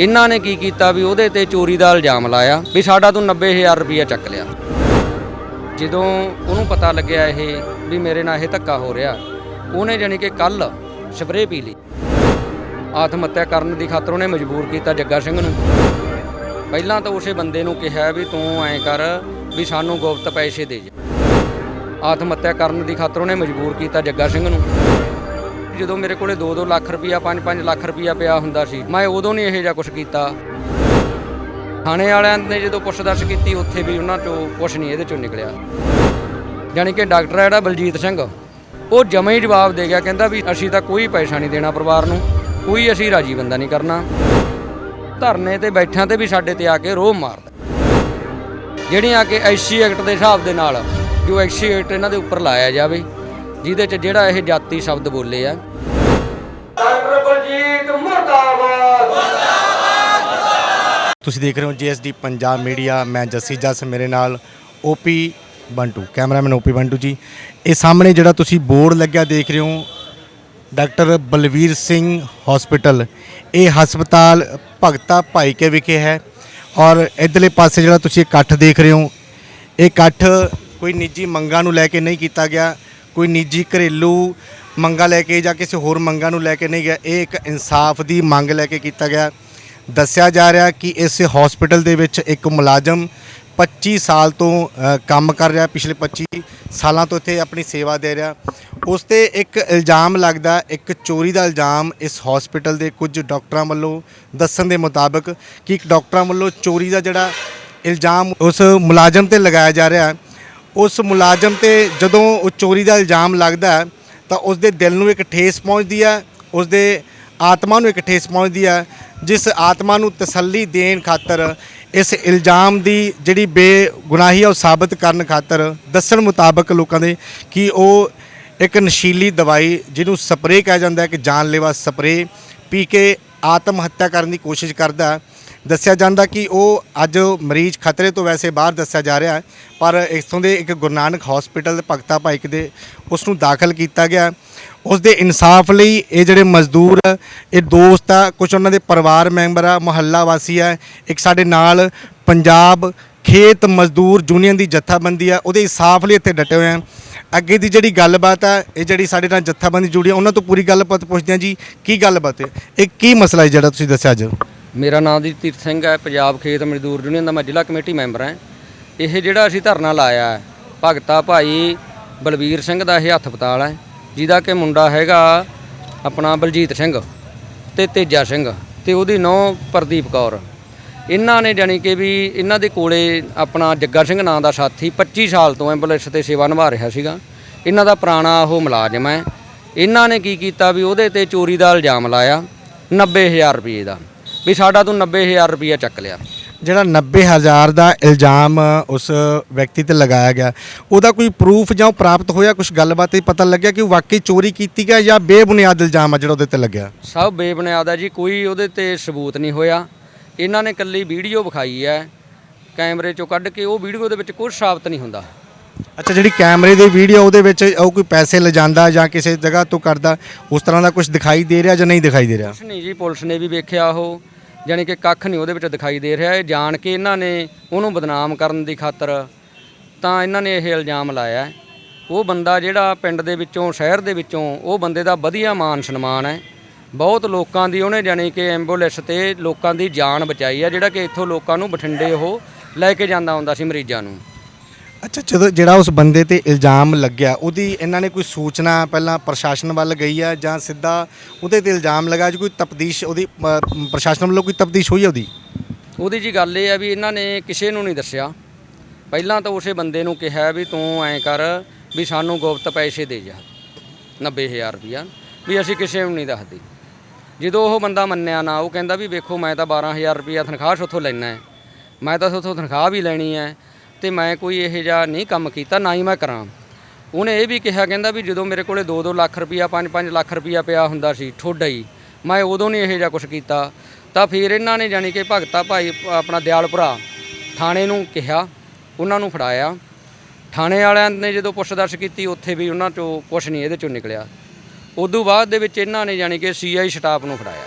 ਇਹਨਾਂ ਨੇ ਕੀ ਕੀਤਾ ਵੀ ਉਹਦੇ ਤੇ ਚੋਰੀ ਦਾ ਇਲਜ਼ਾਮ ਲਾਇਆ ਵੀ ਸਾਡਾ ਤੂੰ 90000 ਰੁਪਇਆ ਚੱਕ ਲਿਆ। ਜਦੋਂ ਉਹਨੂੰ ਪਤਾ ਲੱਗਿਆ ਇਹ ਵੀ ਮੇਰੇ ਨਾਲ ਇਹ ਧੱਕਾ ਹੋ ਰਿਹਾ, ਉਹਨੇ ਜਾਣੀ ਕਿ ਕੱਲ ਸਪਰੇਅ ਪੀ ਲਈ। ਆਤਮ ਹੱਤਿਆ ਕਰਨ ਦੀ ਖਾਤਰ ਉਹਨੇ ਮਜਬੂਰ ਕੀਤਾ ਜੱਗਾ ਸਿੰਘ ਨੂੰ। ਪਹਿਲਾਂ ਤਾਂ ਉਸੇ ਬੰਦੇ ਨੂੰ ਕਿਹਾ ਵੀ ਤੂੰ ਐਂ ਕਰ ਵੀ ਸਾਨੂੰ ਗੁਪਤ ਪੈਸੇ ਦੇ ਜਾ। ਆਤਮ ਹੱਤਿਆ ਕਰਨ ਦੀ ਖਾਤਰ ਉਹਨੇ ਮਜਬੂਰ ਕੀਤਾ ਜੱਗਾ ਸਿੰਘ ਨੂੰ। ਜਦੋਂ ਮੇਰੇ ਕੋਲੇ 2-2 ਲੱਖ ਰੁਪਇਆ 5-5 ਲੱਖ ਰੁਪਇਆ ਪਿਆ ਹੁੰਦਾ ਸੀ, ਮੈਂ ਉਦੋਂ ਨਹੀਂ ਇਹੋ ਜਿਹਾ ਕੁਝ ਕੀਤਾ। ਥਾਣੇ ਵਾਲਿਆਂ ਨੇ ਜਦੋਂ ਪੁੱਛਦਛ ਕੀਤੀ, ਉੱਥੇ ਵੀ ਉਹਨਾਂ ਚੋਂ ਕੁਝ ਨਹੀਂ ਇਹਦੇ ਚੋਂ ਨਿਕਲਿਆ। ਯਾਨੀ ਕਿ ਡਾਕਟਰ ਹੈ ਜਿਹੜਾ ਬਲਜੀਤ ਸਿੰਘ, ਉਹ ਜਮੇ ਹੀ ਜਵਾਬ ਦੇ ਗਿਆ, ਕਹਿੰਦਾ ਵੀ ਅਸੀਂ ਤਾਂ ਕੋਈ ਪੈਸਾ ਨਹੀਂ ਦੇਣਾ ਪਰਿਵਾਰ ਨੂੰ, ਕੋਈ ਅਸੀਂ ਰਾਜੀ ਬੰਦਾ ਨਹੀਂ ਕਰਨਾ। ਧਰਨੇ ਤੇ ਬੈਠਿਆਂ ਤੇ ਵੀ ਸਾਡੇ ਤੇ ਆ ਕੇ ਰੋਹ ਮਾਰਦਾ। ਜਿਹੜੀਆਂ ਕਿ ਐਸਸੀ ਐਕਟ ਦੇ ਹਿਸਾਬ ਦੇ ਨਾਲ ਜੋ ਐਸਸੀ ਐਕਟ ਇਹਨਾਂ ਦੇ ਉੱਪਰ ਲਾਇਆ ਜਾਵੇ, ਜਿਹਦੇ 'ਚ ਜਿਹੜਾ ਇਹ ਜਾਤੀ ਸ਼ਬਦ ਬੋਲੇ ਆ ਤੁਸੀਂ ਦੇਖ ਰਹੇ ਹੋ ਜੀਐਸਡੀ ਪੰਜਾਬ ਮੀਡੀਆ, ਮੈਂ ਜੱਸੀ ਜੱਸ, ਮੇਰੇ ਨਾਲ OP Bantu, cameraman OP Bantu ji. ਇਹ ਸਾਹਮਣੇ ਜਿਹੜਾ ਤੁਸੀਂ ਬੋਰਡ ਲੱਗਿਆ ਦੇਖ ਰਹੇ ਹੋ, ਡਾਕਟਰ ਬਲਵੀਰ ਸਿੰਘ ਹਸਪੀਟਲ। ਇਹ ਹਸਪਤਾਲ ਭਗਤਾ ਭਾਈਕੇ ਵਿਖੇ ਹੈ ਔਰ ਇਧਰਲੇ ਪਾਸੇ ਜਿਹੜਾ ਤੁਸੀਂ ਇਕੱਠ ਦੇਖ ਰਹੇ ਹੋ, ਇਹ ਇਕੱਠ ਕੋਈ ਨਿੱਜੀ ਮੰਗਾਂ ਨੂੰ ਲੈ ਕੇ ਨਹੀਂ ਕੀਤਾ ਗਿਆ, ਕੋਈ ਨਿੱਜੀ ਘਰੇਲੂ ਮੰਗਾਂ ਲੈ ਕੇ ਜਾਂ ਕਿਸੇ ਹੋਰ ਮੰਗਾਂ ਨੂੰ ਲੈ ਕੇ ਨਹੀਂ ਗਿਆ, ਇਹ ਇੱਕ ਇਨਸਾਫ ਦੀ ਮੰਗ ਲੈ ਕੇ ਕੀਤਾ ਗਿਆ। ਦੱਸਿਆ ਜਾ ਰਿਹਾ ਕਿ ਇਸ ਹਸਪੀਟਲ ਦੇ ਵਿੱਚ ਇੱਕ ਮੁਲਾਜ਼ਮ 25 ਸਾਲ ਤੋਂ ਅ, ਕੰਮ ਕਰ ਰਿਹਾ ਪਿਛਲੇ 25 ਸਾਲਾਂ ਤੋਂ ਇੱਥੇ ਆਪਣੀ ਸੇਵਾ ਦੇ ਰਿਹਾ। ਉਸ ਤੇ ਇੱਕ ਇਲਜ਼ਾਮ ਲੱਗਦਾ ਇੱਕ ਚੋਰੀ ਦਾ ਇਲਜ਼ਾਮ ਇਸ ਹਸਪੀਟਲ ਦੇ ਕੁਝ ਡਾਕਟਰਾਂ ਵੱਲੋਂ ਦੱਸਣ ਦੇ ਮੁਤਾਬਕ ਕਿ ਇੱਕ ਡਾਕਟਰਾਂ ਵੱਲੋਂ ਚੋਰੀ ਦਾ ਜਿਹੜਾ ਇਲਜ਼ਾਮ ਉਸ ਮੁਲਾਜ਼ਮ ਤੇ ਲਗਾਇਆ ਜਾ ਰਿਹਾ। ਹੈ ਉਸ ਮੁਲਾਜ਼ਮ ਤੇ ਜਦੋਂ ਉਹ ਚੋਰੀ ਦਾ ਇਲਜ਼ਾਮ ਲੱਗਦਾ ਹੈ ਤਾਂ ਉਸ ਦੇ ਦਿਲ ਨੂੰ ਇੱਕ ਠੇਸ ਪਹੁੰਚਦੀ ਹੈ ਉਸ ਦੇ ਆਤਮਾ ਨੂੰ ਇੱਕ ਠੇਸ ਪਹੁੰਚਦੀ ਹੈ। ਜਿਸ ਆਤਮਾ ਨੂੰ ਤਸੱਲੀ ਦੇਣ ਖਾਤਰ, ਇਸ ਇਲਜ਼ਾਮ ਦੀ ਜਿਹੜੀ ਬੇਗੁਨਾਹੀ ਆ ਉਹ ਸਾਬਤ ਕਰਨ ਖਾਤਰ ਦੱਸਣ ਮੁਤਾਬਕ ਲੋਕਾਂ ਦੇ ਕਿ ਉਹ ਇੱਕ ਨਸ਼ੀਲੀ ਦਵਾਈ ਜਿਹਨੂੰ ਸਪਰੇਅ ਕਿਹਾ ਜਾਂਦਾ ਹੈ ਕਿ ਜਾਨਲੇਵਾ ਸਪਰੇਅ, ਪੀ ਕੇ ਆਤਮ ਹੱਤਿਆ ਕਰਨ ਦੀ ਕੋਸ਼ਿਸ਼ ਕਰਦਾ ਦੱਸਿਆ ਜਾਂਦਾ ਕਿ ਉਹ ਅੱਜ ਮਰੀਜ਼ ਖਤਰੇ ਤੋਂ ਵੈਸੇ ਬਾਹਰ ਦੱਸਿਆ ਜਾ ਰਿਹਾ ਪਰ ਇਥੋਂ ਦੇ ਇੱਕ ਗੁਰੂ ਨਾਨਕ ਹਸਪੀਟਲ ਦੇ ਭਗਤਾ ਭਾਈਕ ਦੇ ਉਸ ਨੂੰ ਦਾਖਲ ਕੀਤਾ ਗਿਆ ਉਸ ਦੇ ਇਨਸਾਫ ਲਈ ਇਹ ਜਿਹੜੇ ਮਜ਼ਦੂਰ ਇਹ ਦੋਸਤ ਆ ਕੁਝ ਉਹਨਾਂ ਦੇ ਪਰਿਵਾਰ ਮੈਂਬਰ ਆ, ਮੁਹੱਲਾ ਵਾਸੀ ਆ, ਇੱਕ ਸਾਡੇ ਨਾਲ ਪੰਜਾਬ ਖੇਤ ਮਜ਼ਦੂਰ ਯੂਨੀਅਨ ਦੀ ਜਥਾਬੰਦੀ ਆ, ਉਹਦੇ ਇਨਸਾਫ ਲਈ ਇੱਥੇ ਡਟੇ ਹੋਏ ਆ। ਅੱਗੇ ਦੀ ਜਿਹੜੀ ਗੱਲਬਾਤ ਆ, ਇਹ ਜਿਹੜੀ ਸਾਡੇ ਨਾਲ ਜਥਾਬੰਦੀ ਜੁੜੀ ਆ, ਉਹਨਾਂ ਤੋਂ ਪੂਰੀ ਗੱਲਬਾਤ ਪੁੱਛਦੇ ਆ ਜੀ, ਕੀ ਗੱਲਬਾਤ ਹੈ? ਇਹ ਕੀ ਮਸਲਾ ਹੈ ਜਿਹੜਾ ਤੁਸੀਂ ਦੱਸਿਆ ਅੱਜ? ਮੇਰਾ ਨਾਮ ਦੀ ਤੀਰਥ ਸਿੰਘ ਹੈ, ਪੰਜਾਬ ਖੇਤ ਮਜ਼ਦੂਰ ਯੂਨੀਅਨ ਦਾ ਮੈਂ ਜ਼ਿਲ੍ਹਾ ਕਮੇਟੀ ਮੈਂਬਰ ਹਾਂ। ਇਹ ਜਿਹੜਾ ਅਸੀਂ ਧਰਨਾ ਲਾਇਆ ਭਗਤਾ ਭਾਈ ਬਲਵੀਰ ਸਿੰਘ ਦਾ ਇਹ ਹਸਪਤਾਲ ਹੈ। ਜਿਹਦਾ ਕਿ ਮੁੰਡਾ ਹੈਗਾ ਆਪਣਾ ਬਲਜੀਤ ਸਿੰਘ ਤੇ ਤੇਜਾ ਸਿੰਘ ਤੇ ਉਹਦੀ ਨੌ ਪ੍ਰਦੀਪ ਕੌਰ। ਇਹਨਾਂ ਨੇ ਜਾਣੀ ਕਿ ਵੀ ਇਹਨਾਂ ਦੇ ਕੋਲੇ ਆਪਣਾ ਜੱਗਾ ਸਿੰਘ ਨਾਂ ਦਾ ਸਾਥੀ 25 ਸਾਲ ਤੋਂ ਐਂਬੂਲੈਂਸ ਤੇ ਸੇਵਾ ਨਿਭਾ ਰਿਹਾ ਸੀਗਾ। ਇਹਨਾਂ ਦਾ ਪੁਰਾਣਾ ਉਹ ਮੁਲਾਜ਼ਮ ਹੈ। ਇਹਨਾਂ ਨੇ ਕੀ ਕੀਤਾ ਵੀ ਉਹਦੇ ਤੇ ਚੋਰੀ ਦਾ ਇਲਜ਼ਾਮ ਲਾਇਆ 90000 ਰੁਪਏ ਦਾ। ਵੀ ਸਾਡਾ ਤੂੰ 90000 ਰੁਪਇਆ ਚੱਕ ਲਿਆ। ਜਿਹੜਾ 90000 ਦਾ ਇਲਜ਼ਾਮ ਉਸ ਵਿਅਕਤੀ ਤੇ ਲਗਾਇਆ ਗਿਆ ਉਹਦਾ ਕੋਈ ਪ੍ਰੂਫ ਜਾਂ ਪ੍ਰਾਪਤ ਹੋਇਆ ਕੁਝ ਗੱਲਬਾਤ ਹੀ ਪਤਾ ਲੱਗਿਆ ਕਿ ਉਹ ਵਾਕਈ ਚੋਰੀ ਕੀਤੀ ਗਿਆ ਜਾਂ ਬੇਬੁਨਿਆਦ ਇਲਜ਼ਾਮ ਆ ਜਿਹੜਾ ਉਹਦੇ ਤੇ ਲੱਗਿਆ? ਸਭ ਬੇਬੁਨਿਆਦ ਹੈ ਜੀ ਕੋਈ ਉਹਦੇ ਤੇ ਸਬੂਤ ਨਹੀਂ ਹੋਇਆ। ਇਹਨਾਂ ਨੇ ਕੱਲੀ ਵੀਡੀਓ ਵਿਖਾਈ ਹੈ ਕੈਮਰੇ ਚੋਂ ਕੱਢ ਕੇ ਉਹ ਵੀਡੀਓ ਦੇ ਵਿੱਚ ਕੁਝ ਸਾਬਤ ਨਹੀਂ ਹੁੰਦਾ। ਅੱਛਾ ਜਿਹੜੀ ਕੈਮਰੇ ਦੀ ਵੀਡੀਓ ਉਹਦੇ ਵਿੱਚ ਉਹ ਕੋਈ ਪੈਸੇ ਲਿਜਾਂਦਾ ਜਾਂ ਕਿਸੇ ਜਗ੍ਹਾ ਤੋਂ ਕਰਦਾ ਉਸ ਤਰ੍ਹਾਂ ਦਾ ਕੁਝ ਦਿਖਾਈ ਦੇ ਰਿਹਾ ਜਾਂ ਨਹੀਂ ਦਿਖਾਈ ਦੇ ਰਿਹਾ? ਕੁਛ ਨਹੀਂ ਜੀ ਪੁਲਿਸ ਨੇ ਵੀ ਵੇਖਿਆ ਉਹ। ਜਾਣੀ ਕਿ ਕੱਖ ਨਹੀਂ ਉਹਦੇ ਵਿੱਚ ਦਿਖਾਈ ਦੇ ਰਿਹਾ। ਇਹ ਜਾਣ ਕੇ ਇਹਨਾਂ ਨੇ ਉਹਨੂੰ ਬਦਨਾਮ ਕਰਨ ਦੀ ਖਾਤਰ ਤਾਂ ਇਹਨਾਂ ਨੇ ਇਹ ਇਲਜ਼ਾਮ ਲਾਇਆ। ਉਹ ਬੰਦਾ ਜਿਹੜਾ ਪਿੰਡ ਦੇ ਵਿੱਚੋਂ, ਸ਼ਹਿਰ ਦੇ ਵਿੱਚੋਂ, ਉਹ ਬੰਦੇ ਦਾ ਵਧੀਆ ਮਾਨ ਸਨਮਾਨ ਹੈ। ਬਹੁਤ ਲੋਕਾਂ ਦੀ ਉਹਨੇ ਜਾਣੀ ਕਿ ਐਂਬੂਲੈਂਸ ਤੇ ਲੋਕਾਂ ਦੀ ਜਾਨ ਬਚਾਈ ਹੈ ਜਿਹੜਾ ਕਿ ਇੱਥੋਂ ਲੋਕਾਂ ਨੂੰ ਬਠਿੰਡੇ ਉਹ ਲੈ ਕੇ ਜਾਂਦਾ ਹੁੰਦਾ ਸੀ ਮਰੀਜ਼ਾਂ ਨੂੰ। ਅੱਛਾ ਜਦੋਂ ਜਿਹੜਾ ਉਸ ਬੰਦੇ ਤੇ ਇਲਜ਼ਾਮ ਲੱਗਿਆ ਉਹਦੀ ਇਹਨਾਂ ਨੇ ਕੋਈ ਸੂਚਨਾ ਪਹਿਲਾਂ ਪ੍ਰਸ਼ਾਸਨ ਵੱਲ ਗਈ ਆ ਜਾਂ ਸਿੱਧਾ ਉਹਦੇ ਤੇ ਇਲਜ਼ਾਮ ਲਗਾ ਜੀ ਕੋਈ ਤਪਦੀਸ਼ ਉਹਦੀ ਅ, ਪ੍ਰਸ਼ਾਸਨ ਵੱਲੋਂ ਕੋਈ ਤਫਤੀਸ਼ ਹੋਈ ਆ ਉਹਦੀ? ਉਹਦੀ ਜੀ ਗੱਲ ਇਹ ਹੈ ਵੀ ਇਹਨਾਂ ਨੇ ਕਿਸੇ ਨੂੰ ਨਹੀਂ ਦੱਸਿਆ। ਪਹਿਲਾਂ ਤਾਂ ਉਸੇ ਬੰਦੇ ਨੂੰ ਕਿਹਾ ਵੀ ਤੂੰ ਐਂ ਕਰ ਵੀ ਸਾਨੂੰ ਗੁਪਤ ਪੈਸੇ ਦੇ ਜਾ 90000 ਰੁਪਇਆ ਵੀ ਅਸੀਂ ਕਿਸੇ ਨੂੰ ਨਹੀਂ ਦੱਸਦੇ। ਜਦੋਂ ਉਹ ਬੰਦਾ ਮੰਨਿਆ ਨਾ ਉਹ ਕਹਿੰਦਾ ਵੀ ਵੇਖੋ ਮੈਂ ਤਾਂ 12000 ਰੁਪਇਆ ਤਨਖਾਹ ਉੱਥੋਂ ਲੈਣਾ ਹੈ ਮੈਂ ਤਾਂ ਉੱਥੋਂ ਤਨਖਾਹ ਵੀ ਲੈਣੀ ਹੈ। ਤੇ ਮੈਂ ਕੋਈ ਇਹੋ ਜਿਹਾ ਨਹੀਂ ਕੰਮ ਕੀਤਾ, ਨਾ ਹੀ ਮੈਂ ਕਰਾਂ। ਉਹਨੇ ਇਹ ਵੀ ਕਿਹਾ, ਕਹਿੰਦਾ ਵੀ ਜਦੋਂ ਮੇਰੇ ਕੋਲੇ 2-2 ਲੱਖ ਰੁਪਇਆ 5-5 ਲੱਖ ਰੁਪਇਆ ਪਿਆ ਹੁੰਦਾ ਸੀ, ਠੋਡਾ ਹੀ ਮੈਂ ਉਦੋਂ ਨਹੀਂ ਇਹੋ ਜਿਹਾ ਕੁਝ ਕੀਤਾ। ਤਾਂ ਫਿਰ ਇਹਨਾਂ ਨੇ ਜਾਣੀ ਕਿ ਭਗਤਾ ਭਾਈ, ਆਪਣਾ ਦਿਆਲ ਭਰਾ ਥਾਣੇ ਨੂੰ ਕਿਹਾ, ਉਹਨਾਂ ਨੂੰ ਫੜਾਇਆ। ਥਾਣੇ ਵਾਲਿਆਂ ਨੇ ਜਦੋਂ ਪੁੱਛਦਛ ਕੀਤੀ, ਉੱਥੇ ਵੀ ਉਹਨਾਂ ਚੋਂ ਕੁਝ ਨਹੀਂ ਇਹਦੇ ਚੋਂ ਨਿਕਲਿਆ। ਉਦੋਂ ਬਾਅਦ ਦੇ ਵਿੱਚ ਇਹਨਾਂ ਨੇ ਜਾਣੀ ਕਿ ਸੀਆਈ ਸਟਾਫ ਨੂੰ ਫੜਾਇਆ।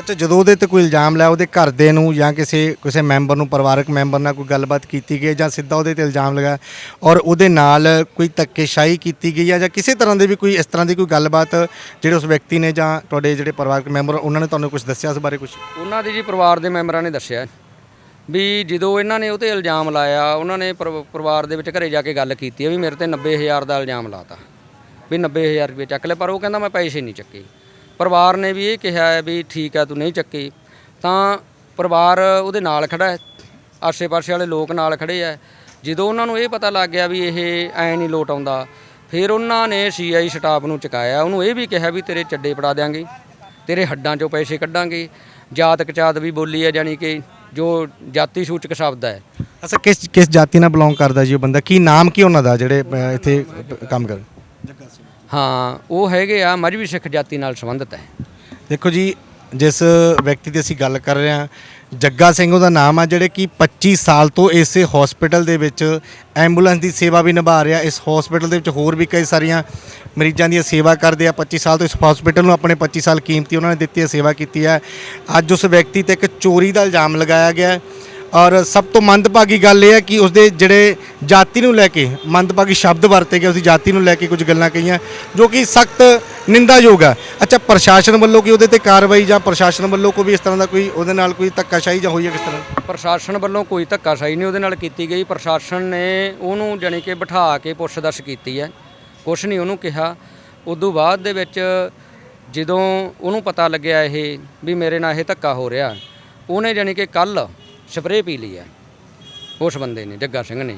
ਅੱਛਾ, ਜਦੋਂ ਉਹਦੇ ਤੇ ਕੋਈ ਇਲਜ਼ਾਮ ਲਾਇਆ, ਉਹਦੇ ਘਰ ਦੇ ਨੂੰ ਜਾਂ ਕਿਸੇ ਕਿਸੇ ਮੈਂਬਰ ਨੂੰ, ਪਰਿਵਾਰਕ ਮੈਂਬਰ ਨਾਲ ਕੋਈ ਗੱਲਬਾਤ ਕੀਤੀ ਗਈ ਜਾਂ ਸਿੱਧਾ ਉਹਦੇ ਤੇ ਇਲਜ਼ਾਮ ਲਗਾਇਆ? ਔਰ ਉਹਦੇ ਨਾਲ ਕੋਈ ਧੱਕੇਸ਼ਾਹੀ ਕੀਤੀ ਗਈ ਹੈ ਜਾਂ ਕਿਸੇ ਤਰ੍ਹਾਂ ਦੇ ਵੀ ਕੋਈ, ਇਸ ਤਰ੍ਹਾਂ ਦੀ ਕੋਈ ਗੱਲਬਾਤ ਜਿਹੜੇ ਉਸ ਵਿਅਕਤੀ ਨੇ ਜਾਂ ਤੁਹਾਡੇ ਜਿਹੜੇ ਪਰਿਵਾਰਕ ਮੈਂਬਰ, ਉਹਨਾਂ ਨੇ ਤੁਹਾਨੂੰ ਕੁਝ ਦੱਸਿਆ ਇਸ ਬਾਰੇ ਕੁਝ ਉਹਨਾਂ ਦੇ ਜੀ ਪਰਿਵਾਰ ਦੇ ਮੈਂਬਰਾਂ ਨੇ ਦੱਸਿਆ ਵੀ ਜਦੋਂ ਇਹਨਾਂ ਨੇ ਉਹ ਤੇ ਇਲਜ਼ਾਮ ਲਾਇਆ, ਉਹਨਾਂ ਨੇ ਪਰਿ- ਪਰਿਵਾਰ ਦੇ ਵਿੱਚ ਘਰੇ ਜਾ ਕੇ ਗੱਲ ਕੀਤੀ ਹੈ ਵੀ ਮੇਰੇ ਤੇ 90000 ਦਾ ਇਲਜ਼ਾਮ ਲਾਤਾ। ਵੀ 90000 ਰੁਪਏ ਚੱਕ ਲੈ ਪਰ ਉਹ ਕਹਿੰਦਾ ਮੈਂ ਪੈਸੇ ਨਹੀਂ ਚੱਕੇ। ਪਰਿਵਾਰ ਨੇ ਵੀ ਇਹ ਕਿਹਾ ਹੈ ਵੀ ਠੀਕ ਹੈ ਤੂੰ ਨਹੀਂ ਚੱਕੀ। ਤਾਂ ਪਰਿਵਾਰ ਉਹਦੇ ਨਾਲ ਖੜਾ ਹੈ। ਆਸੇ-ਪਾਸੇ ਵਾਲੇ ਲੋਕ ਨਾਲ ਖੜੇ ਆ ਜਦੋਂ ਉਹਨਾਂ ਨੂੰ ਇਹ ਪਤਾ ਲੱਗ ਗਿਆ ਵੀ ਇਹ ਐ ਨਹੀਂ ਲੋਟ ਆਉਂਦਾ, ਫਿਰ ਉਹਨਾਂ ਨੇ ਸੀਆਈ ਸਟਾਫ ਨੂੰ ਚੁਕਾਇਆ। ਉਹਨੂੰ ਇਹ ਵੀ ਕਿਹਾ ਵੀ ਤੇਰੇ ਚੱਡੇ ਪੜਾ ਦਿਆਂਗੇ, ਤੇਰੇ ਹੱਡਾਂ 'ਚੋਂ ਪੈਸੇ ਕੱਢਾਂਗੇ। ਜਾਤਕ ਚਾਤ ਵੀ ਬੋਲੀ ਹੈ ਜਾਨੀ ਕਿ ਜੋ ਜਾਤੀ ਸੂਚਕ ਸ਼ਬਦ ਹੈ। ਅੱਛਾ, ਕਿਸ ਕਿਸ ਜਾਤੀ ਨਾਲ ਬਿਲੋਂਗ ਕਰਦਾ ਜੀ ਉਹ ਬੰਦਾ? ਕੀ ਨਾਮ ਕੀ ਉਹਨਾਂ ਦਾ ਜਿਹੜੇ ਇੱਥੇ ਕੰਮ ਕਰ? ਹਾਂ, ਉਹ ਹੈਗੇ ਆ ਮਜਬੀ ਸਿੱਖ ਜਾਤੀ ਨਾਲ ਸੰਬੰਧਿਤ ਹੈ। ਦੇਖੋ ਜੀ, ਜਿਸ ਵਿਅਕਤੀ ਦੀ ਅਸੀਂ ਗੱਲ ਕਰ ਰਹੇ ਹਾਂ, ਜੱਗਾ ਸਿੰਘ ਉਹਦਾ ਨਾਮ ਆ, ਜਿਹੜੇ ਕਿ 25 ਸਾਲ ਤੋਂ ਇਸੇ ਹਸਪੀਟਲ ਦੇ ਵਿੱਚ ਐਂਬੂਲੈਂਸ ਦੀ ਸੇਵਾ ਵੀ ਨਿਭਾ ਰਿਹਾ, ਇਸ ਹਸਪੀਟਲ ਦੇ ਵਿੱਚ ਹੋਰ ਵੀ ਕਈ ਸਾਰੀਆਂ ਮਰੀਜ਼ਾਂ ਦੀ ਸੇਵਾ ਕਰਦੇ ਆ। 25 ਸਾਲ ਤੋਂ ਇਸ ਹਸਪੀਟਲ ਨੂੰ ਆਪਣੇ 25 ਸਾਲ ਕੀਮਤੀ ਉਹਨਾਂ ਨੇ ਦਿੱਤੀ ਹੈ, ਸੇਵਾ ਕੀਤੀ ਹੈ। ਅੱਜ ਉਸ ਵਿਅਕਤੀ ਤੇ ਇੱਕ ਚੋਰੀ ਦਾ ਇਲਜ਼ਾਮ ਲਗਾਇਆ ਗਿਆ ਹੈ। ਔਰ ਸਭ ਤੋਂ ਮੰਦਭਾਗੀ ਗੱਲ ਇਹ ਹੈ ਕਿ ਉਸਦੇ ਜਿਹੜੇ ਜਾਤੀ ਨੂੰ ਲੈ ਕੇ, ਮੰਦਭਾਗੀ ਸ਼ਬਦ ਵਰਤੇ ਗਏ, ਉਸਦੀ ਜਾਤੀ ਨੂੰ ਲੈ ਕੇ ਕੁਝ ਗੱਲਾਂ ਕਹੀਆਂ, ਜੋ ਕਿ ਸਖਤ ਨਿੰਦਾਯੋਗ ਹੈ। ਅੱਛਾ, ਪ੍ਰਸ਼ਾਸਨ ਵੱਲੋਂ ਕਿ ਉਹਦੇ ਤੇ ਕਾਰਵਾਈ ਜਾਂ ਪ੍ਰਸ਼ਾਸਨ ਵੱਲੋਂ ਕੋਈ ਇਸ ਤਰ੍ਹਾਂ ਦਾ ਕੋਈ, ਉਹਦੇ ਨਾਲ ਕੋਈ ਧੱਕਾਸ਼ਾਹੀ ਜਾਂ ਹੋਈ ਹੈ ਕਿਸ ਤਰ੍ਹਾਂ? ਪ੍ਰਸ਼ਾਸਨ ਵੱਲੋਂ ਕੋਈ ਧੱਕਾਸ਼ਾਹੀ ਨਹੀਂ ਉਹਦੇ ਨਾਲ ਕੀਤੀ ਗਈ। ਪ੍ਰਸ਼ਾਸਨ ਨੇ ਉਹਨੂੰ ਜਾਣੀ ਕਿ ਬਿਠਾ ਕੇ ਪੁੱਛਦਛ ਕੀਤੀ ਹੈ। ਕੁਛ ਨਹੀਂ ਉਹਨੂੰ ਕਿਹਾ। ਉਦੋਂ ਬਾਅਦ ਦੇ ਵਿੱਚ ਜਦੋਂ ਉਹਨੂੰ ਪਤਾ ਲੱਗਿਆ ਇਹ ਵੀ ਮੇਰੇ ਨਾਲ ਇਹ ਧੱਕਾ ਹੋ ਰਿਹਾ, ਉਹਨੇ ਜਾਣੀ ਕਿ ਕੱਲ ਸਪਰੇਅ ਪੀ ਲਈ ਹੈ। ਉਸ ਬੰਦੇ ਨੇ, ਜੱਗਾ ਸਿੰਘ ਨੇ।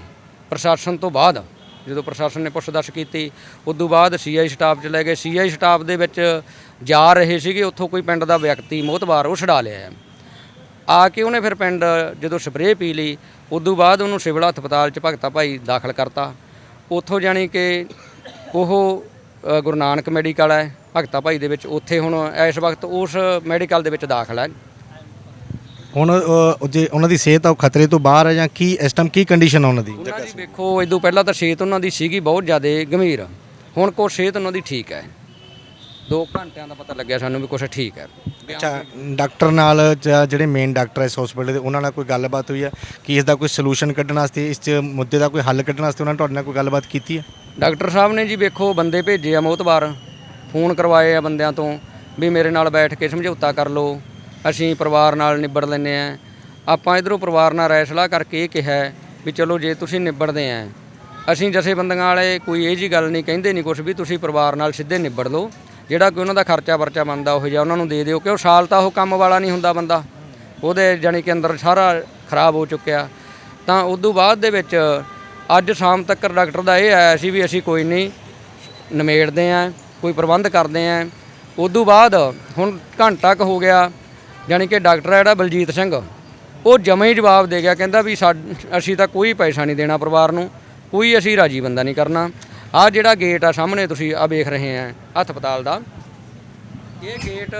ਪ੍ਰਸ਼ਾਸਨ ਤੋਂ ਬਾਅਦ, ਜਦੋਂ ਪ੍ਰਸ਼ਾਸਨ ਨੇ ਪੁੱਛਦਛ ਕੀਤੀ, ਉਦੋਂ ਬਾਅਦ ਸੀਆਈ ਸਟਾਫ ਚ ਲੈ ਗਏ। ਸੀਆਈ ਸਟਾਫ ਦੇ ਵਿੱਚ ਜਾ ਰਹੇ ਸੀਗੇ। ਉੱਥੋਂ ਕੋਈ ਪਿੰਡ ਦਾ ਵਿਅਕਤੀ ਮੋਤਬਾਰ, ਉਹ ਛਡਾ ਲਿਆ ਆ ਕੇ ਉਹਨੇ ਫਿਰ ਪਿੰਡ ਜਦੋਂ ਸਪਰੇਅ ਪੀ ਲਈ, ਉਦੋਂ ਬਾਅਦ ਉਹਨੂੰ ਸਿਵਲ ਹਸਪਤਾਲ ਚ ਭਗਤਾ ਭਾਈ ਦਾਖਲ ਕਰਤਾ। ਉੱਥੋਂ ਜਾਣੀ ਕਿ ਉਹ ਗੁਰੂ ਨਾਨਕ ਮੈਡੀਕਲ ਹੈ। ਭਗਤਾ ਭਾਈ ਦੇ ਵਿੱਚ ਉੱਥੇ ਹੁਣ, ਇਸ ਵਕਤ ਉਸ ਮੈਡੀਕਲ ਦੇ ਵਿੱਚ ਦਾਖਲ ਹੈ। ਹੁਣ ਉਹ ਜੇ ਉਹਨਾਂ ਦੀ ਸਿਹਤ ਆ ਉਹ ਖਤਰੇ ਤੋਂ ਬਾਹਰ ਹੈ ਜਾਂ ਕੀ ਇਸ ਟਾਈਮ ਕੀ ਕੰਡੀਸ਼ਨ ਆ ਉਹਨਾਂ ਦੀ? ਉਹਨਾਂ ਦੀ ਵੇਖੋ ਇਦੋਂ ਪਹਿਲਾਂ ਤਾਂ ਸਿਹਤ ਉਹਨਾਂ ਦੀ ਸੀਗੀ ਬਹੁਤ ਜ਼ਿਆਦਾ ਗੰਭੀਰ। ਹੁਣ ਕੋ ਸਿਹਤ ਉਹਨਾਂ ਦੀ ਠੀਕ ਹੈ। 2 ਘੰਟਿਆਂ ਦਾ ਪਤਾ ਲੱਗਿਆ ਸਾਨੂੰ ਵੀ ਕੁਛ ਠੀਕ ਹੈ। ਅੱਛਾ ਡਾਕਟਰ ਨਾਲ ਜਾਂ ਜਿਹੜੇ ਮੇਨ ਡਾਕਟਰ ਇਸ ਹਸਪੀਟਲ ਦੇ ਉਹਨਾਂ ਨਾਲ ਕੋਈ ਗੱਲਬਾਤ ਹੋਈ ਹੈ ਕਿ ਇਸ ਦਾ ਕੋਈ ਸੋਲੂਸ਼ਨ ਕੱਢਣ ਵਾਸਤੇ ਇਸ 'ਚ ਮੁੱਦੇ ਦਾ ਕੋਈ ਹੱਲ ਕੱਢਣ ਵਾਸਤੇ ਉਹਨਾਂ ਨੇ ਤੁਹਾਡੇ ਨਾਲ ਕੋਈ ਗੱਲਬਾਤ ਕੀਤੀ ਹੈ ਡਾਕਟਰ ਸਾਹਿਬ ਨੇ ਜੀ ਵੇਖੋ ਬੰਦੇ ਭੇਜੇ ਆ ਮੋਤਬਾਰ। ਫੋਨ ਕਰਵਾਏ ਆ ਬੰਦਿਆਂ ਤੋਂ ਵੀ ਮੇਰੇ ਨਾਲ ਬੈਠ ਕੇ ਸਮਝੌਤਾ ਕਰ ਲਓ। ਅਸੀਂ ਪਰਿਵਾਰ ਨਾਲ ਨਿਬੜ ਲੈਂਦੇ ਆ ਆਪਾਂ ਇਧਰੋਂ ਪਰਿਵਾਰ ਨਾਲ ਰਾਏ ਸਲਾਹ ਕਰਕੇ ਇਹ ਕਿਹਾ ਵੀ ਚਲੋ ਜੇ ਤੁਸੀਂ ਨਿਬੜਦੇ ਆ ਅਸੀਂ ਜਥੇਬੰਦੀਆਂ ਵਾਲੇ ਕੋਈ ਇਹ ਜੀ ਗੱਲ ਨਹੀਂ ਕਹਿੰਦੇ ਨਹੀਂ ਕੁਝ ਵੀ, ਤੁਸੀਂ ਪਰਿਵਾਰ ਨਾਲ ਸਿੱਧੇ ਨਿਬੜ ਲਓ। ਜਿਹੜਾ ਕਿ ਉਹਨਾਂ ਦਾ ਖਰਚਾ ਵਰਚਾ ਬਣਦਾ ਉਹ ਜਿਹਾ ਉਹਨਾਂ ਨੂੰ ਦੇ ਦਿਓ, ਕਿਉਂ ਸਾਲ ਤਾਂ ਉਹ ਕੰਮ ਵਾਲਾ ਨਹੀਂ ਹੁੰਦਾ ਬੰਦਾ। ਉਹਦੇ ਜਾਣੀ ਕਿ ਅੰਦਰ ਸਾਰਾ ਖਰਾਬ ਹੋ ਚੁੱਕਿਆ। ਤਾਂ ਉਦੋਂ ਬਾਅਦ ਦੇ ਵਿੱਚ ਅੱਜ ਸ਼ਾਮ ਤੱਕ ਡਾਕਟਰ ਦਾ ਇਹ ਆਇਆ ਸੀ ਵੀ ਅਸੀਂ ਕੋਈ ਨਹੀਂ, ਨਿਮੇੜਦੇ ਆ ਕੋਈ ਪ੍ਰਬੰਧ ਕਰਦੇ ਆ ਤੋਂ ਬਾਅਦ ਹੁਣ ਘੰਟਾ ਕੁ ਹੋ ਗਿਆ ਜਾਣੀ ਕਿ ਡਾਕਟਰ ਆ ਜਿਹੜਾ ਬਲਜੀਤ ਸਿੰਘ, ਉਹ ਜਮੇ ਹੀ ਜਵਾਬ ਦੇ ਗਿਆ, ਕਹਿੰਦਾ ਵੀ ਸਾਡ- ਅਸੀਂ ਤਾਂ ਕੋਈ ਪੈਸਾ ਨਹੀਂ ਦੇਣਾ ਪਰਿਵਾਰ ਨੂੰ, ਕੋਈ ਅਸੀਂ ਰਾਜੀ ਬੰਦਾ ਨਹੀਂ ਕਰਨਾ। ਆਹ ਜਿਹੜਾ ਗੇਟ ਆ ਸਾਹਮਣੇ ਤੁਸੀਂ ਆ ਵੇਖ ਰਹੇ ਆ, ਹਸਪਤਾਲ ਦਾ। ਇਹ ਗੇਟ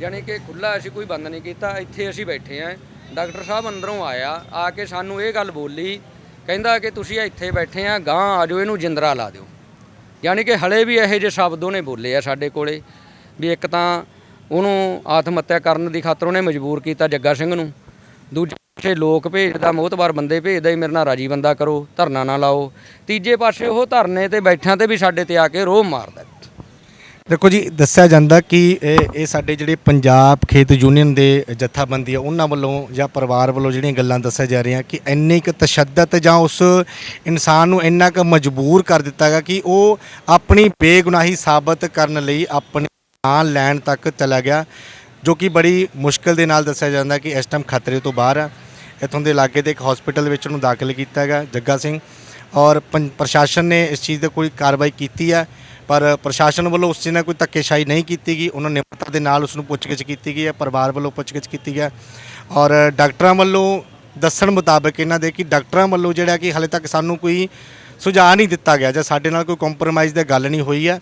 ਜਾਣੀ ਕਿ ਖੁੱਲਾ ਅਸੀਂ ਕੋਈ ਬੰਦ ਨਹੀਂ ਕੀਤਾ, ਇੱਥੇ ਅਸੀਂ ਬੈਠੇ ਆ। ਡਾਕਟਰ ਸਾਹਿਬ ਅੰਦਰੋਂ ਆਇਆ, ਆ ਕੇ ਸਾਨੂੰ ਇਹ ਗੱਲ ਬੋਲੀ, ਕਹਿੰਦਾ ਕਿ ਤੁਸੀਂ ਇੱਥੇ ਬੈਠੇ ਆ ਗਾਂ ਆ ਜਾਓ, ਇਹਨੂੰ ਜਿੰਦਰਾ ਲਾ ਦਿਓ। ਯਾਨੀ ਕਿ ਹਲੇ ਵੀ ਇਹੋ ਜਿਹੇ ਸ਼ਬਦ ਉਹਨੇ ਬੋਲੇ ਆ ਸਾਡੇ ਕੋਲੇ, ਵੀ ਇੱਕ ਤਾਂ ਉਹਨੂੰ ਆਤਮ ਹੱਤਿਆ ਕਰਨ ਦੀ ਖਾਤਰ ਉਹਨੇ ਮਜਬੂਰ ਕੀਤਾ ਜੱਗਾ ਸਿੰਘ ਨੂੰ। ਦੂਜੇ ਪਾਸੇ ਲੋਕ ਭੇਜਦਾ, ਮੋਹਤਬਾਰ ਬੰਦੇ ਭੇਜਦਾ ਹੀ ਮੇਰੇ ਨਾਲ ਰਾਜੀ ਬੰਦਾ ਕਰੋ, ਧਰਨਾ ਨਾ ਲਾਓ। ਤੀਜੇ ਪਾਸੇ ਉਹ ਧਰਨੇ ਤੇ ਬੈਠਿਆਂ ਤੇ ਵੀ ਸਾਡੇ ਤੇ ਆ ਕੇ ਰੋਹ ਮਾਰਦਾ ਦੇਖੋ ਜੀ, ਦੱਸਿਆ ਜਾਂਦਾ ਕਿ ਇਹ ਸਾਡੇ ਜਿਹੜੇ ਪੰਜਾਬ ਖੇਤ ਯੂਨੀਅਨ ਦੇ ਜਥਾਬੰਦੀ ਆ, ਉਹਨਾਂ ਵੱਲੋਂ ਜਾਂ ਪਰਿਵਾਰ ਵੱਲੋਂ ਜਿਹੜੀਆਂ ਗੱਲਾਂ ਦੱਸਿਆ ਜਾ ਰਹੀਆਂ ਕਿ ਇੰਨੀ ਕੁ ਤਸ਼ੱਦਦ ਜਾਂ ਉਸ ਇਨਸਾਨ ਨੂੰ ਇੰਨਾ ਕੁ ਮਜਬੂਰ ਕਰ ਦਿੱਤਾ ਗਿਆ ਕਿ ਉਹ ਆਪਣੀ ਬੇਗੁਨਾਹੀ ਸਾਬਤ ਕਰਨ ਲਈ ਆਪਣੇ ਜਾਨ ਲੈਣ ਤੱਕ ਚਲਾ ਗਿਆ, ਜੋ ਕਿ ਬੜੀ ਮੁਸ਼ਕਲ ਦੇ ਨਾਲ ਦੱਸਿਆ ਜਾਂਦਾ ਕਿ ਇਸ ਟਾਈਮ ਖਤਰੇ ਤੋਂ ਬਾਹਰ ਆ। ਇੱਥੋਂ ਦੇ ਇਲਾਕੇ ਦੇ ਇੱਕ ਹਸਪੀਟਲ ਵਿੱਚ ਉਹਨੂੰ ਦਾਖਲ ਕੀਤਾ ਗਿਆ, ਜੱਗਾ ਸਿੰਘ। ਔਰ ਪੰ- ਪ੍ਰਸ਼ਾਸਨ ਨੇ ਇਸ ਚੀਜ਼ ਤੇ ਕੋਈ ਕਾਰਵਾਈ ਕੀਤੀ ਹੈ ਪਰ ਪ੍ਰਸ਼ਾਸਨ ਵੱਲੋਂ ਉਸ ਚੀਜ਼ ਨਾਲ ਕੋਈ ਧੱਕੇਸ਼ਾਹੀ ਨਹੀਂ ਕੀਤੀ ਗਈ। ਉਹਨਾਂ ਨਿਮਰਤਾ ਦੇ ਨਾਲ ਉਸ ਨੂੰ ਪੁੱਛਗਿੱਛ ਕੀਤੀ ਗਈ ਹੈ ਪਰਿਵਾਰ ਵੱਲੋਂ ਪੁੱਛਗਿੱਛ ਕੀਤੀ ਗਿਆ ਔਰ ਡਾਕਟਰਾਂ ਵੱਲੋਂ ਦੱਸਣ ਮੁਤਾਬਕ ਇਹਨਾਂ ਦੇ ਕਿ ਡਾਕਟਰਾਂ ਵੱਲੋਂ ਜਿਹੜਾ ਕਿ ਹਾਲੇ ਤੱਕ ਸਾਨੂੰ ਕੋਈ ਸੁਝਾਅ ਨਹੀਂ ਦਿੱਤਾ ਗਿਆ ਜਾਂ ਸਾਡੇ ਨਾਲ ਕੋਈ ਕੰਪਰੋਮਾਈਜ਼ ਦੀ ਗੱਲ ਨਹੀਂ ਹੋਈ ਹੈ